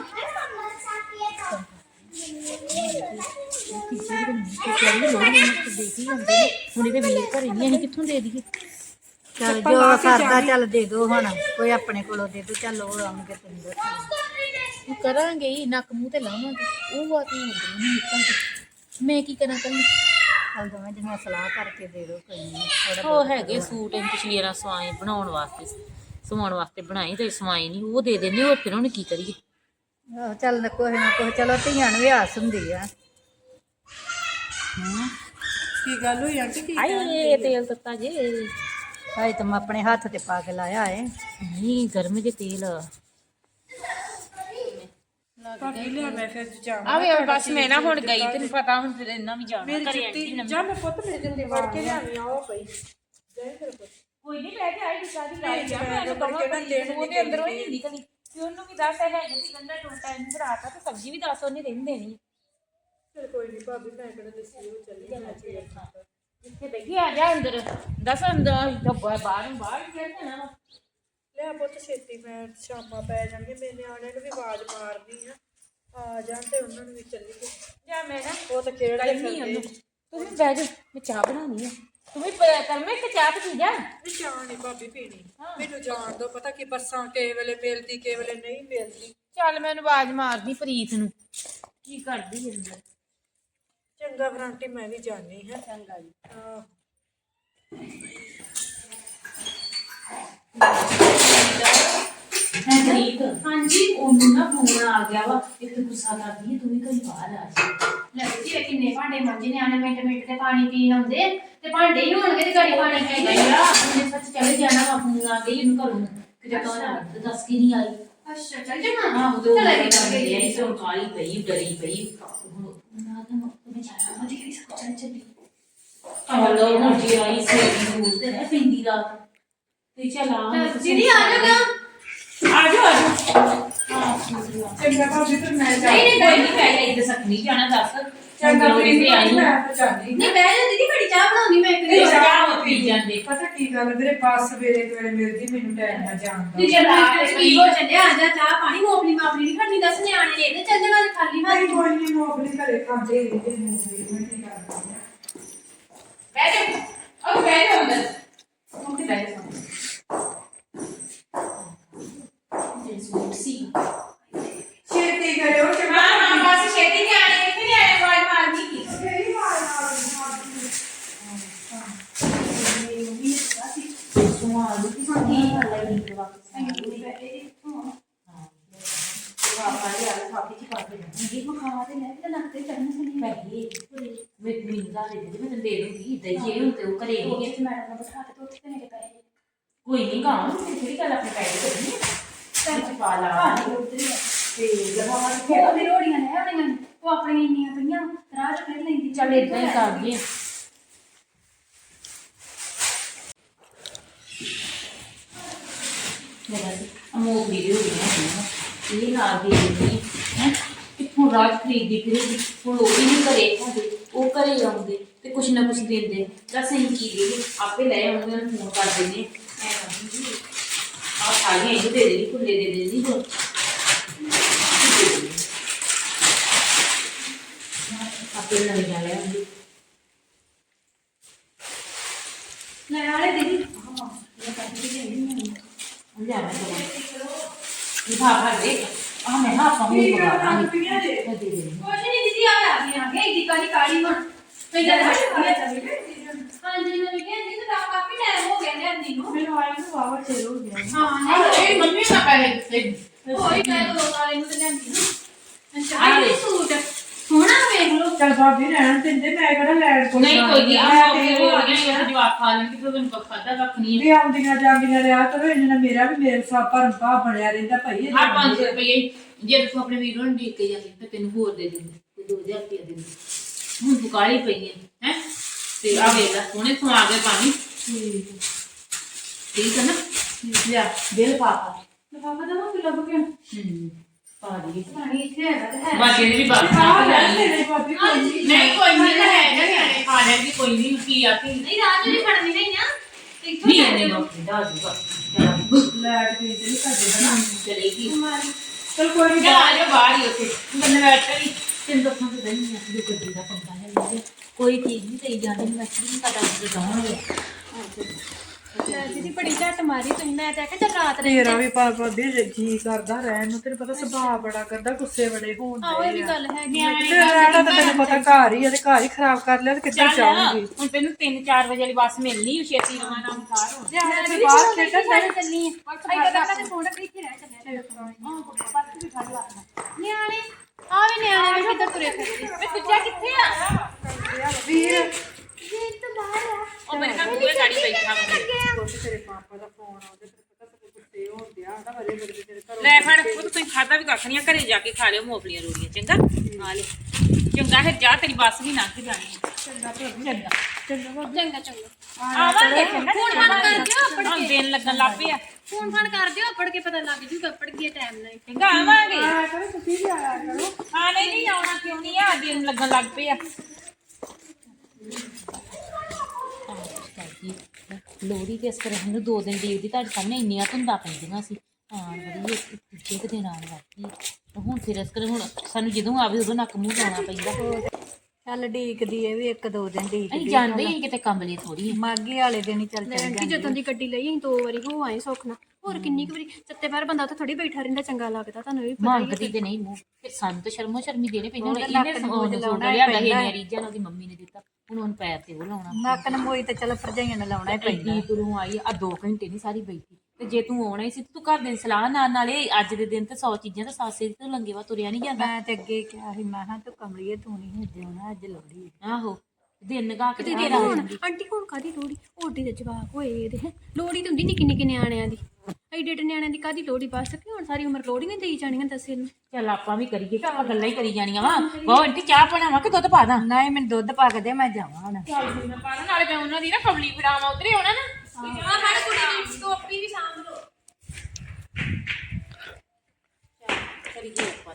ਹੁਣ ਇਹਦੇ ਵੀਰ ਘਰੇ ਨਹੀਂ ਅਸੀਂ ਕਿੱਥੋਂ ਦੇ ਦਈਏ ਚੱਲ ਜੋ ਸਰਦਾ ਚੱਲ ਦੇ ਦੋ ਹੁਣ। ਕੋਈ ਆਪਣੇ ਕੋਲੋਂ ਦੇ ਦੋ ਚੱਲ ਉਹ ਆਉਣਗੇ ਤੈਨੂੰ ਦੱਸਾਂਗੇ। ਉਹ ਕਰਾਂਗੇ ਹੀ ਨੱਕ ਮੂੰਹ ਤੇ ਲਾਵਾਂਗੇ। ਉਹ ਆ ਕੇ ਅੰਦਰੋਂ ਨਹੀਂ ਨਿਕਲਦੀ। ਮੈਂ ਕੀ ਕਰਾਂ ਕੱਲੀ ਚੱਲ ਦੋਵੇਂ ਜਣੀਆਂ ਸਲਾਹ ਕਰਕੇ ਦੇ ਦੋ ਕੋਈ ਨਹੀਂ ਥੋੜਾ ਉਹ ਹੈਗੇ ਸੂਟ ਇਹ ਪਿਛਲੀ ਵਾਰ ਸਵਾਏ ਬਣਾਉਣ ਵਾਸਤੇ ਸਵਾਉਣ ਵਾਸਤੇ ਬਣਾਏ ਤੇ ਸਵਾਏ ਨਹੀਂ ਉਹ ਦੇ ਦਿੰਦੇ ਹੋਰ ਫਿਰ ਉਹਨੇ ਕੀ ਕਰੀਏ? ਆਹੋ, ਚੱਲ ਕੋਈ ਨਾ ਕੋਈ ਚਲੋ ਧੀਆਂ ਨੂੰ ਵੀ ਆਸ ਹੁੰਦੀ ਆ। ਕੀ ਗੱਲ ਹੋਈ ਆਂਟੀ? ਕੀ ਆਏ ਤੇਲ ਤੱਤਾ ਜੇ। ਹਾਏ ਤਾਂ ਮੈਂ ਆਪਣੇ ਹੱਥ ਤੇ ਪਾ ਕੇ ਲਾਇਆ ਏ। ਨਹੀਂ ਗਰਮ ਜੇ ਤੇਲ। ਜਾਵਾਂ ਆਵੇ ਬਸ ਮੈਂ ਨਾ ਹੁਣ ਗਈ ਤੈਨੂੰ ਪਤਾ ਹੁਣ ਫਿਰ ਇੰਨਾ ਵੀ ਜਾਣਾ ਘਰੇ ਆਂਟੀ ਨਵੀਂ ਜਾ ਮੈਂ ਪੁੱਤ ਮੇਰੀ ਜੁੱਤੀ ਫੜ ਕੇ ਲਿਆਣੀ ਆ ਉਹ ਪਈ। ਕੋਈ ਨਹੀਂ ਲੈ ਕੇ ਆਈ ਦੀ ਲਾਈ ਜਾ ਮੈਂ ਮੈਂ ਤਾਂ ਤਾਂ ਬੜੀ ਕਿਹੜਾ ਦੇਣ ਉਹਦੇ ਅੰਦਰੋਂ ਹੀ ਨਹੀਂ ਨਿਕਲੀ। ਤੇ ਉਹਨੂੰ ਵੀ ਦੱਸ ਹੈ ਕਿ ਗੰਡਾ ਟੋਟਾ ਇਹਨੂੰ ਫੜਾਤਾ ਤੇ ਸਬਜ਼ੀ ਵੀ ਦੱਸ ਉਹਨੇ ਰਹਿਣ ਦੇਣੀ ਫਿਰ ਕੋਈ ਨਹੀਂ ਭਾਬੀ ਮੈਂ ਕਿਹੜਾ ਦੱਸੀ ਉਹ ਚੱਲੀ ਜਾਣਾ। ਚਾਹੀਦਾ ਇੱਥੇ ਬੈਠੀ ਆ ਜਾ ਅੰਦਰ। ਦੱਸ ਅੰਦਰ। ਡੱਬਾ ਬਾਹਰ ਨੂੰ ਬਾਹਰ ਗਿਆ ਨਾ। ਲਿਆ ਪੁੱਤ ਛੇਤੀ ਮੈਂ ਸ਼ਾਮਾਂ ਪੈ ਜਾਣਗੇ ਮੇਰੇ ਨਿਆਣਿਆਂ ਨੂੰ ਵੀ ਆਵਾਜ਼ ਮਾਰਨੀ ਆ। ਆ ਜਾਣ ਤੇ ਉਹਨਾਂ ਨੂੰ ਵੀ ਚੱਲੀਏ। ਜਾ ਮੈਂ ਨਾ ਉਹ ਤਾਂ ਕਿਹੜਾ ਕਹਿੰਦੀ ਉਹਨੂੰ। ਤੂੰ ਵੀ ਬਹਿ ਜਾ ਮੈਂ ਚਾਹ ਬਣਾਉਣੀ ਆ। ਤੂੰ ਵੀ ਪ- ਕਰ ਮੈਂ ਇੱਕ ਚਾਹ ਤੇ ਪੀ ਜਾ। ਨਹੀਂ ਚਾਹ ਨਹੀਂ ਭਾਬੀ ਪੀਣੀ। ਮੈਨੂੰ ਜਾਣ ਦੋ ਪਤਾ ਕੀ ਬੱਸਾਂ ਵੇਲੇ ਮਿਲਦੀ ਵੇਲੇ ਨਹੀਂ ਮਿਲਦੀ। ਚੱਲ ਮੈਂ ਉਹਨੂੰ ਆਵਾਜ਼ ਮਾਰਦੀ ਪ੍ਰੀਤ ਨੂੰ। ਕੀ ਕਰਦੀ ਹੈ ਅੰਦਰ? ਚੰਗਾ ਫਰੰਟੀ ਮੈਂ ਵੀ ਜਾਣੀ ਹੈ। ਚੰਗਾ ਜੀ। ਹੈ। ਪ੍ਰੀਤ ਹਾਂਜੀ ਉਹਨੂੰ ਨਾ ਫੋਨ ਆ ਗਿਆ ਵਾ। ਇੱਕ ਗੁੱਸਾ ਕਰਦੀ ਹੈ ਤੂੰ ਵੀ ਕਈ ਬਾਹਰ ਆ ਜਾ। ਲੈ ਜੀ ਕਿੰਨੇ ਭਾਂਡੇ ਮਾਂਜੇ ਨਿਆਣੇ ਮਿੰਟ ਮਿੰਟ ਤੇ ਪਾਣੀ ਪੀਣ ਆਉਂਦੇ ਤੇ ਭਾਂਡੇ ਹੀ ਹੋਣਗੇ ਤੇ ਘੜੀ ਪਾਣੀ ਖਾਈਦਾ ਯਾ ਉਹਨੇ ਸੱਚ ਚਲੇ ਜਾਣਾ ਵਾ ਫੋਨ ਆ ਗਈ ਉਹਨੂੰ ਘਰੋਂ। ਕਿ ਜਦੋਂ ਨਾ ਦੱਸ ਕੇ ਨਹੀਂ ਆਈ। ਅੱਛਾ ਚੱਲ ਜਾਣਾ। ਆਹੋ ਦੋ ਚਲ ਵਾਰੀ ਇਹ ਕੰਮ ਗਈ। ਲਿਆ ਇਸ ਤੋਂ ਕਾਲੀ ਪਈ ਡਰੀ ਪਈ। ਨਾ ਤਾਂ ਮੈਂ ਜਾਣਾ ਉਹਦੀ ਕਿਹੜੀ ਸਭ ਚੱਲ ਚੱਲੀ। ਹਲੋ ਹੁਣ ਜੀ ਆਈ ਸੇ ਦੂਰ ਤੇ ਨਾ ਪਿੰਦੀ ਰਾਤ ਤੇ ਚਲ ਆ ਦੀਦੀ ਆ ਜਾਣਾ ਆ ਜਾ ਆ ਜਾ ਚੰਗਾ ਭਾਬੀ ਫਿਰ ਮੈਂ ਜਾ ਨਹੀਂ ਨਹੀਂ ਕੋਈ ਨਹੀਂ ਜਾਈ ਤੇ ਸਕਨੀ ਜਾਣਾ ਦੱਸ। ਚੰਗਾ ਫਿਰ ਤੇ ਆਈ ਮੈਂ ਤਾਂ ਜਾਂਦੀ ਨਹੀਂ ਬਹਿ ਜਾ ਦੀਦੀ ਘੜੀ ਚਾਹ ਬਣਾਉਣੀ ਮੈਂ ਇੱਕ ਤੇ ਦਿਨ ਚਾਹ ਪੀ ਜਾਂਦੇ। ਪਤਾ ਕੀ ਗੱਲ ਵੀਰੇ ਬੱਸ ਸਵੇਰੇ ਵੇਲੇ ਮਿਲਦੀ ਮੈਨੂੰ ਟਾਈਮ ਨਾ ਜਾਣ ਦਾ। ਦੀਦੀ ਰਾਤ ਕੀ ਹੋ ਚੱਲਿਆ ਆ ਜਾ ਚਾਹ ਪਾਣੀ ਮੋਪਲੀ ਮਾਪਲੀ ਨਹੀਂ ਖੜਨੀ ਦੱਸ ਨਿਆਣੇ ਨੇ ਇਹਦੇ ਚੱਲ ਜਾਣਾ ਖਾਲੀ ਨਹੀਂ ਹੱਥ। ਕੋਈ ਨਹੀਂ ਮੈਂ ਆਪਣੇ ਘਰੇ ਖਾਂਦੇ ਹੀ ਰਹਿੰਦੇ ਨੇ ਮੈਂ ਕੀ ਕਰਦੀ ਹਾਂ ਬਹਿ ਜਾ ਉਹ ਬਹਿ ਜਾ ਅੰਦਰ। ਉੱਥੇ ਬਹਿ ਜਾ? ਜੇ ਸੂਟ ਸੀ। ਛੇਤੀ ਕਰਿਓ ਚੰਗਾ ਹਾਂ ਹਾਂ ਬਸ ਛੇਤੀ ਨਹੀਂ ਆਣੇ ਕਿੱਥੇ ਨਹੀਂ ਆਣੇ ਆਵਾਜ਼ ਮਾਰਨੀ ਕੀ ਮੇਰੀ ਮਾਰ ਨਾਲ ਮਾਰਦੀ ਤੂੰ ਆ ਗਈ ਕਿ ਸੰਗੀ ਵਾਲਾ ਹੀ ਨਹੀਂ ਵਾਪਸ ਵਾਪਾ ਦੇ ਆ ਖਾਪੀ ਚ ਪਾ ਕੇ ਜਾਵਾਂਗੀ ਇਹ ਮਖਾ ਤੇ ਲੈ ਤੇ ਲੱਗਦੇ ਚੜਨ ਸੁਣੀ ਪਹਿਲੇ ਮੈਂ ਮੈਨੂੰ ਦਾ ਦੇ ਦੇ ਮੈਂ ਤੈਨੂੰ ਦੇ ਦੂੰਗੀ ਇਦਾਂ ਜੇ ਹੁਣ ਤੇ ਉਹ ਘਰੇ ਨਹੀਂ ਇਹ ਤੇ ਮੈਡਮ ਨੂੰ ਬਿਠਾ ਕੇ ਤੇ ਉੱਥੇ ਦੇਣੇ ਪਏ ਕੋਈ ਨਹੀਂ ਗਾਉਂ ਤੇ ਕਿਹੜੀ ਗੱਲ ਆਪਣੇ ਪੈਸੇ ਕਰਨੀ ਹੈ ਤੇ ਪਾ ਲਾ ਤੇ ਲਗਾਵਾਂ ਉਹ ਉਹਦੀ ਰੋੜੀਆਂ ਲੈ ਆਉਣੀਆਂ ਉਹ ਆਪਣੀਆਂ ਇੰਨੀਆਂ ਪਈਆਂ ਰਾਹ ਚ ਲੈਂਦੀ ਚੱਲ ਇਦਾਂ ਹੀ ਕਰ ਗਏ ਮੇਰਾ ਅਮੋਕ ਵੀਡੀਓ ਹੋ ਗਿਆ ਇਹ ਨਾਲ ਦੀ ਦਿੱਤੀ ਹੈ, ਕਿੱਥੋਂ ਰਾਜ ਖਰੀਦੀ ਫਿਰਦੀ ਹੁਣ ਉਹ ਵੀ ਨਹੀਂ ਘਰੇ ਹੁੰਦੇ ਉਹ ਘਰੇ ਆਉਂਦੇ ਤੇ ਕੁਛ ਨਾ ਕੁਛ ਦਿੰਦੇ। ਦੱਸ ਅਸੀਂ ਕੀ ਦੇਈਏ? ਆਪੇ ਲੈ ਆਉਂਦੇ, ਉਹਨੂੰ ਫੋਨ ਕਰ ਦਿੰਦੇ। ਐ ਕਹਿੰਦੀ ਆ ਖਾਲੀ ਇਹਨੂੰ ਦੇ ਦੇਣੀ ਖੁੱਲੇ ਦੇ ਦੇਣੀ ਹੋਰ। ਆਪੇ ਨਵੀਂ ਲੈ ਆਉਂਦੇ। ਲੈ ਆਲੇ ਦੀਦੀ। ਹਾਂ ਇਹ ਪੈਸੇ ਦੇ ਦੇਣੀ ਲਿਆ ਮੈਂ ਚਲਾ ਲਿਫਾਫਾ ਦੇ ਆ ਮੈਂ ਹਾਂ ਆਪਾਂ ਨੂੰ ਪਕਾਵਾਂਗੇ ਪੀਆਂ ਦੇ ਮੈਂ ਦੇ ਦੇਣੀ ਕੁਛ ਨਹੀਂ ਦੀਦੀ ਆ ਆ ਗਈ ਆ ਗਈ ਇੱਡੀ ਕਾਲੀ ਕਾਲੀ ਹੁਣ ਤੇ ਜਦ ਹਾਂਜੀ ਮੈਂ ਕਹਿੰਦੀ ਤੇ ਕਾਫੀ ਟਾਈਮ ਹੋ ਗਿਆ ਲਿਆਂਦੀ ਨੂੰ ਮੈਨੂੰ ਆਈ ਨੂੰ ਵਾਵਾ ਚਿਰ ਹੋ ਗਿਆ ਹਾਂ ਨਹੀਂ ਇਹ ਮੰਮੀ ਨਾ ਪੈਸੇ ਦਿੱਤੇ ਹੋਈ ਮੈਂ ਦੋ ਸਾਲ ਇਹਨੂੰ ਤੇ ਲਿਆਂਦੀ ਨੂੰ ਅੱਛਾ ਆ ਆ ਲੈ। ਸੂਟ ਸੋਹਣਾ ਵੇਖ ਲਓ ਚਲ ਭਾਬੀ ਰਹਿਣ ਦਿੰਦੇ ਮੈਂ ਕਿਹੜਾ ਲੈਣ ਕੋਲ ਨਹੀਂ ਕੋਈ ਨਹੀਂ। ਆ ਮੈਂ ਹੋ ਉਹ ਗਿਆ ਇਹ ਜਵਾਬ ਖਾ ਲੈਣ ਕਿ ਤੁਹਾਨੂੰ ਕੁਝ ਖਾਦਾ ਕੱਖ ਨਹੀਂ ਵੀ ਆਉਂਦੀਆਂ ਜਾਂਦੀਆਂ ਰਿਹਾ ਕਰੋ ਇਹਨਾਂ ਨੇ ਮੇਰਾ ਵੀ ਮੇਰੇ ਸਾਹ ਭਰਮ ਭਾਵ ਬਣਿਆ ਰਹਿੰਦਾ ਭਾਈ ਆ 500 ਰੁਪਏ ਜੇ ਤੂੰ ਆਪਣੇ ਵੀਰੋਂ ਨੂੰ ਦੇਖ ਕੇ ਜਾਂਦੀ ਤੇ ਤੈਨੂੰ ਹੋਰ ਦੇ ਦਿੰਦੇ ਤੇ 2000 ਰੁਪਏ ਦੇ ਦਿੰਦੇ। ਹੁਣ ਤੂੰ ਕਾਲੀ ਪਈ ਹੈ ਹੈ? ਤੇ ਆ ਵੇਖ ਲੈ ਸੋਹਣੇ ਤੋਂ ਆ ਗਏ ਪਾਣੀ। ਠੀਕ ਹੈ। ਨਾ? ਲਿਆ ਬਿੱਲ ਪਾ ਪਾ ਲਫਾਫਾ ਦਵਾ ਕਿ ਲੱਭ ਕੇ ਹੂੰ। ਪਾ ਦੀ ਪਾਣੀ ਇੱਥੇ ਹੈਗਾ ਤੇ ਹੈ ਬਾਕੀ ਇਹਦੀ ਵੀ ਬਾਤ ਨਾ ਆਹ ਕਰਾਈ ਤੇਰੇ ਭਾਬੀ ਕੋਈ। ਨਹੀਂ ਕੋਈ ਨਹੀਂ ਤਾਂ ਹੈ ਨਾ ਨਿਆਣੇ ਖਾ ਲੈਣਗੇ ਕੋਈ ਨਹੀਂ ਕੀ ਆ ਕੀ ਨਹੀਂ ਰਾਜ ਵੀ ਫੜਨੀ ਨਹੀਂ ਨਾ ਇੱਥੋਂ ਨਹੀਂ ਲੈ ਇਹਨੇ ਜਾਓ। ਲੋਕ ਦਾ ਦੂਗਾ ਲੈਟ ਗਈ ਤੇ ਸਾਡੇ ਬਣਾ ਚਲੇਗੀ। ਕੁਮਾਰੀ ਚਲ ਕੋਈ ਨਹੀਂ ਚਲ ਆ ਜਾ ਬਾਹਰ ਹੀ ਉੱਥੇ। ਬੰਦੇ ਬੈਠ ਕੇ ਤਿੰਨ ਦੱਸਾਂ ਤੇ ਨਹੀਂ ਆ ਜੋ ਗੱਡੀ ਦਾ ਪੰਗਾ ਹੈ ਲੱਗੇ ਕੋਈ ਚੀਜ਼ ਨਹੀਂ ਕਹੀ ਜਾਂਦੀ ਮੈਂ ਕੀ ਪਤਾ ਕਿ ਜਾਵਾਂਗੇ ਦੀਦੀ ਬੜੀ ਝੱਟ ਮਾਰੀ ਤੁਸੀਂ ਮੈਂ ਤਾਂ ਕਿਹਾ ਚੱਲ ਰਾਤ ਰਹਿ ਤੇਰਾ ਵੀ ਪਾਪਾ ਵੀ ਜੀ ਕਰਦਾ ਰਹਿਣ ਨੂੰ ਤੈਨੂੰ ਪਤਾ ਸੁਭਾਅ ਬੜਾ ਕਰਦਾ ਗੁੱਸੇ ਬੜੇ ਹੋਣ ਆਹੋ ਇਹ ਵੀ ਗੱਲ ਹੈਗੀ ਆ। ਤੇ ਰਹਿਣਾ ਤਾਂ ਤੈਨੂੰ ਪਤਾ ਘਰ ਹੀ ਆ ਤੇ ਘਰ ਹੀ ਖਰਾਬ ਕਰ ਲਿਆ ਤੇ ਕਿੱਧਰ ਜਾਊਂਗੀ? ਹੁਣ ਤੈਨੂੰ 3-4 ਵਜੇ ਵਾਲੀ ਬੱਸ ਮਿਲਣੀ ਉਹ ਛੇਤੀ ਰਵਾਨਾ ਉਤਾਰ ਹੋ ਜਾਂ ਤੇ ਬਾਹਰ ਖੇਡਣ ਚੱਲ। ਚੱਲੀ ਆਈ ਤਾਂ ਕਹਿੰਦੇ ਫੋਨ ਰੱਖ ਰਹਿ ਚੱਲਿਆ ਨਿਆਣੇ ਆ। ਵੀ ਨਿਆਣੇ ਵੀ ਕਿੱਧਰ ਤੁਰੇ ਫਿਰਦੇ? ਵੇ ਦੂਜਾ ਕਿੱਥੇ ਆ? ਵੀਰ ਜੀ ਤਾਂ ਬਾਹਰ ਆ ਉਹ ਮੇਰੇ ਨਾਲ ਪੂਰੇ ਗਾੜੀ ਬੈਠਾ ਵਾ। ਕੁਛ ਤੇਰੇ ਪਾਪਾ ਦਾ ਫੋਨ ਆਉਂਦਾ ਤੈਨੂੰ ਪਤਾ ਸਭ ਗੁੱਸੇ ਹੋਣ ਡਿਆ ਨਾ ਵਰੇ ਵਰੇ ਤੇਰੇ ਘਰੋਂ ਲੈ ਫੜ ਉਹ ਤੁਸੀਂ ਖਾਦਾ ਵੀ ਕੱਖ ਨਹੀਂ ਆ, ਘਰੇ ਜਾ ਕੇ ਖਾ ਲਿਓ ਮੋਫਲੀਆਂ ਰੋੜੀਆਂ ਚੰਗਾ? ਆ ਲੈ। ਚੰਗਾ ਫਿਰ ਜਾ ਤੇਰੀ ਬੱਸ ਵੀ ਲੰਘ ਜਾਣੀ ਹੈ ਚੰਗਾ ਚੰਗਾ। ਚੰਗਾ ਚੰਗਾ ਆਵਾਂਗੇ ਫੋਨ ਫਾਨ ਕਰ ਦਿਓ ਆਪੜ ਹੁਣ ਦਿਨ ਲੱਗਣ ਲੱਗ ਪਿਆ। ਫੋਨ ਫਾਨ ਕਰ ਦਿਓ ਆਪੜ ਕੇ ਪਤਾ ਲੱਗ ਜੂਗਾ ਆਪੜ ਕੀ ਟਾਈਮ ਨਾਲ। ਚੰਗਾ ਆਵਾਂਗੇ। ਆਇਆ ਕਰੋ ਤੁਸੀਂ ਵੀ ਆਇਆ ਕਰੋ। ਆ ਨਹੀਂ ਨਹੀਂ ਆਉਣਾ ਕਿਉਂ ਨਹੀਂ ਆ? ਦਿਨ ਲੱਗਣ ਲੱਗ ਪਿਆ ਲੋੜੀ ਤੇ ਇਸ ਤਰ੍ਹਾਂ ਨੂੰ ਦੋ ਦਿਨ ਦੀ ਤੁਹਾਡੇ ਸਾਹਮਣੇ ਇੰਨੀਆਂ ਧੁੰਦਾਂ ਪੈਂਦੀਆਂ ਸੀ। ਹਾਂ ਬੜੀ ਇੱਕ ਦੂਜੇ ਕੁ ਦਿਨ ਆਉਣ ਲੱਗੀ ਤੇ ਹੁਣ ਫਿਰ ਇਸ ਕਰ ਹੁਣ ਸਾਨੂੰ ਜਦੋਂ ਆਵੇ ਉਦੋਂ ਨੱਕ ਮੂੰਹ ਲਾਉਣਾ ਪੈਂਦਾ। ਚੱਲ ਢੀਕਦੀ ਇਹ ਵੀ ਇੱਕ ਦੋ ਦਿਨ ਅਸੀਂ ਢੀਕਦੀ ਜਾਣਦੇ ਹੀ ਕਿਤੇ ਕੰਮ ਲਈ ਥੋੜੀ ਮਾਗੀ ਵਾਲੇ ਦਿਨ ਹੀ ਚੱਲ ਚੱਲ ਕਿ ਜਦੋਂ ਦੀ ਗੱਡੀ ਲਈ ਅਸੀਂ ਦੋ ਵਾਰੀ ਹੋ ਆਏ ਸੁੱਖ ਨਾਲ। ਹੋਰ ਕਿੰਨੀ ਕੁ ਵਾਰੀ? ਸੱਤੇ ਬਾਰ ਬੰਦਾ ਉੱਥੇ ਥੋੜੀ ਬੈਠਾ ਰਹਿੰਦਾ ਚੰਗਾ ਲੱਗਦਾ ਤੁਹਾਨੂੰ ਵੀ ਪਤਾ ਮੰਗਦੀ ਤੇ ਨਹੀਂ ਮੂੰਹ। ਫਿਰ ਸਾਨੂੰ ਤਾਂ ਸ਼ਰਮੋ ਸ਼ਰਮੀ ਦੇਣੇ ਪੈਂਦੇ ਨੇ ਇਹਨੇ ਨੱਕ ਨੂੰ ਲਿਆ ਪੈਂਦਾ। ਮੇਰੀ ਰੀਜਨ ਉਹਦੀ ਮੰਮੀ ਨੇ ਦਿੱਤਾ। ਹੁਣ ਉਹਨ ਪੈਰ ਤੇ ਉਹ ਲਾਉਣਾ ਨੱਕ ਨਮੋਈ ਤੇ ਚੱਲ ਭਰਜਾਈਆਂ ਨੂੰ ਲਾਉਣਾ ਹੀ ਪੈਂਦਾ। ਐਡੀ ਤੁਰੋਂ ਆਈ ਆ 2 ਘੰਟੇ ਨਹੀਂ ਸਾਰੀ ਬੈਠੀ। ਤੇ ਜੇ ਤੂੰ ਆਉਣਾ ਹੀ ਸੀ ਤੇ ਘਰ ਦੇ ਸਲਾਹ ਨਾਲ ਨਾਲੇ ਅੱਜ ਦੇ ਦਿਨ ਤੇ 100 ਚੀਜ਼ਾਂ ਤਾਂ ਸਾਸੇ ਦੀ ਤੂੰ ਲੰਗੇਵਾ ਤੁਰਿਆ ਨਹੀਂ ਜਾਂਦਾ। ਮੈਂ ਤੇ ਅੱਗੇ ਕਿਹਾ ਸੀ ਮੈਂ ਕਿਹਾ ਤੂੰ ਕਮਲੀਏ ਤੂੰ ਨਹੀਂ ਹੱਜੇ ਹੋਣਾ ਅੱਜ ਲੋੜੀ ਆਹੋ ਦਿਨ ਲਗਾ ਕੇ ਤੇ ਹੁਣ ਆਂਟੀ ਹੁਣ ਕਾਦੀ ਲੋੜੀ ਓਡੀ ਦੇ ਜਵਾਬ ਹੋਏ ਇਹਦੇ। ਲੋੜੀ ਤੇ ਹੁੰਦੀ ਨਿੱਕੀ ਨਿੱਕੀ ਨਿਆਣਿਆਂ ਦੀ। ਐਡੇ ਡੇ ਨਿਆਣਿਆਂ ਦੀ ਕਾਦੀ ਲੋੜੀ ਪਾ ਸਕੇ ਹੁਣ ਸਾਰੀ ਉਮਰ ਲੋੜੀਆਂ ਦੇਈ ਜਾਣੀਆਂ ਦੱਸੇ ਨੂੰ? ਚੱਲ ਆਪਾਂ ਵੀ ਕਰੀਏ ਕਿ ਆਪਾਂ ਗੱਲਾਂ ਹੀ ਕਰੀ ਜਾਣੀਆਂ ਵਾ। ਬਹੁਤ ਆਂਟੀ ਚਾਹ ਬਣਾਵਾਂ ਕਿ ਦੁੱਧ ਪਾ ਦਾਂ? ਨਹੀਂ ਮੈਨੂੰ ਦੁੱਧ ਪਾ ਕੇ ਦੇ ਮੈਂ ਜਾਵਾਂ ਹੁਣ। ਚੱਲ ਮੈਂ ਪਾ ਦਾਂ ਨਾਲੇ ਮੈਂ ਉਹਨਾਂ ਦੀ ਨਾ ਕਮਲੀ ਫੜਾਵਾਂ ਉਧਰੇ ਹੋਣਾ ਨਾ। ਆ ਹੜ ਕੁੜੀ ਦੀ ਟੋਪੀ ਵੀ ਸਾਂਭ ਲਓ। ਕਰੀਏ ਆਪਾਂ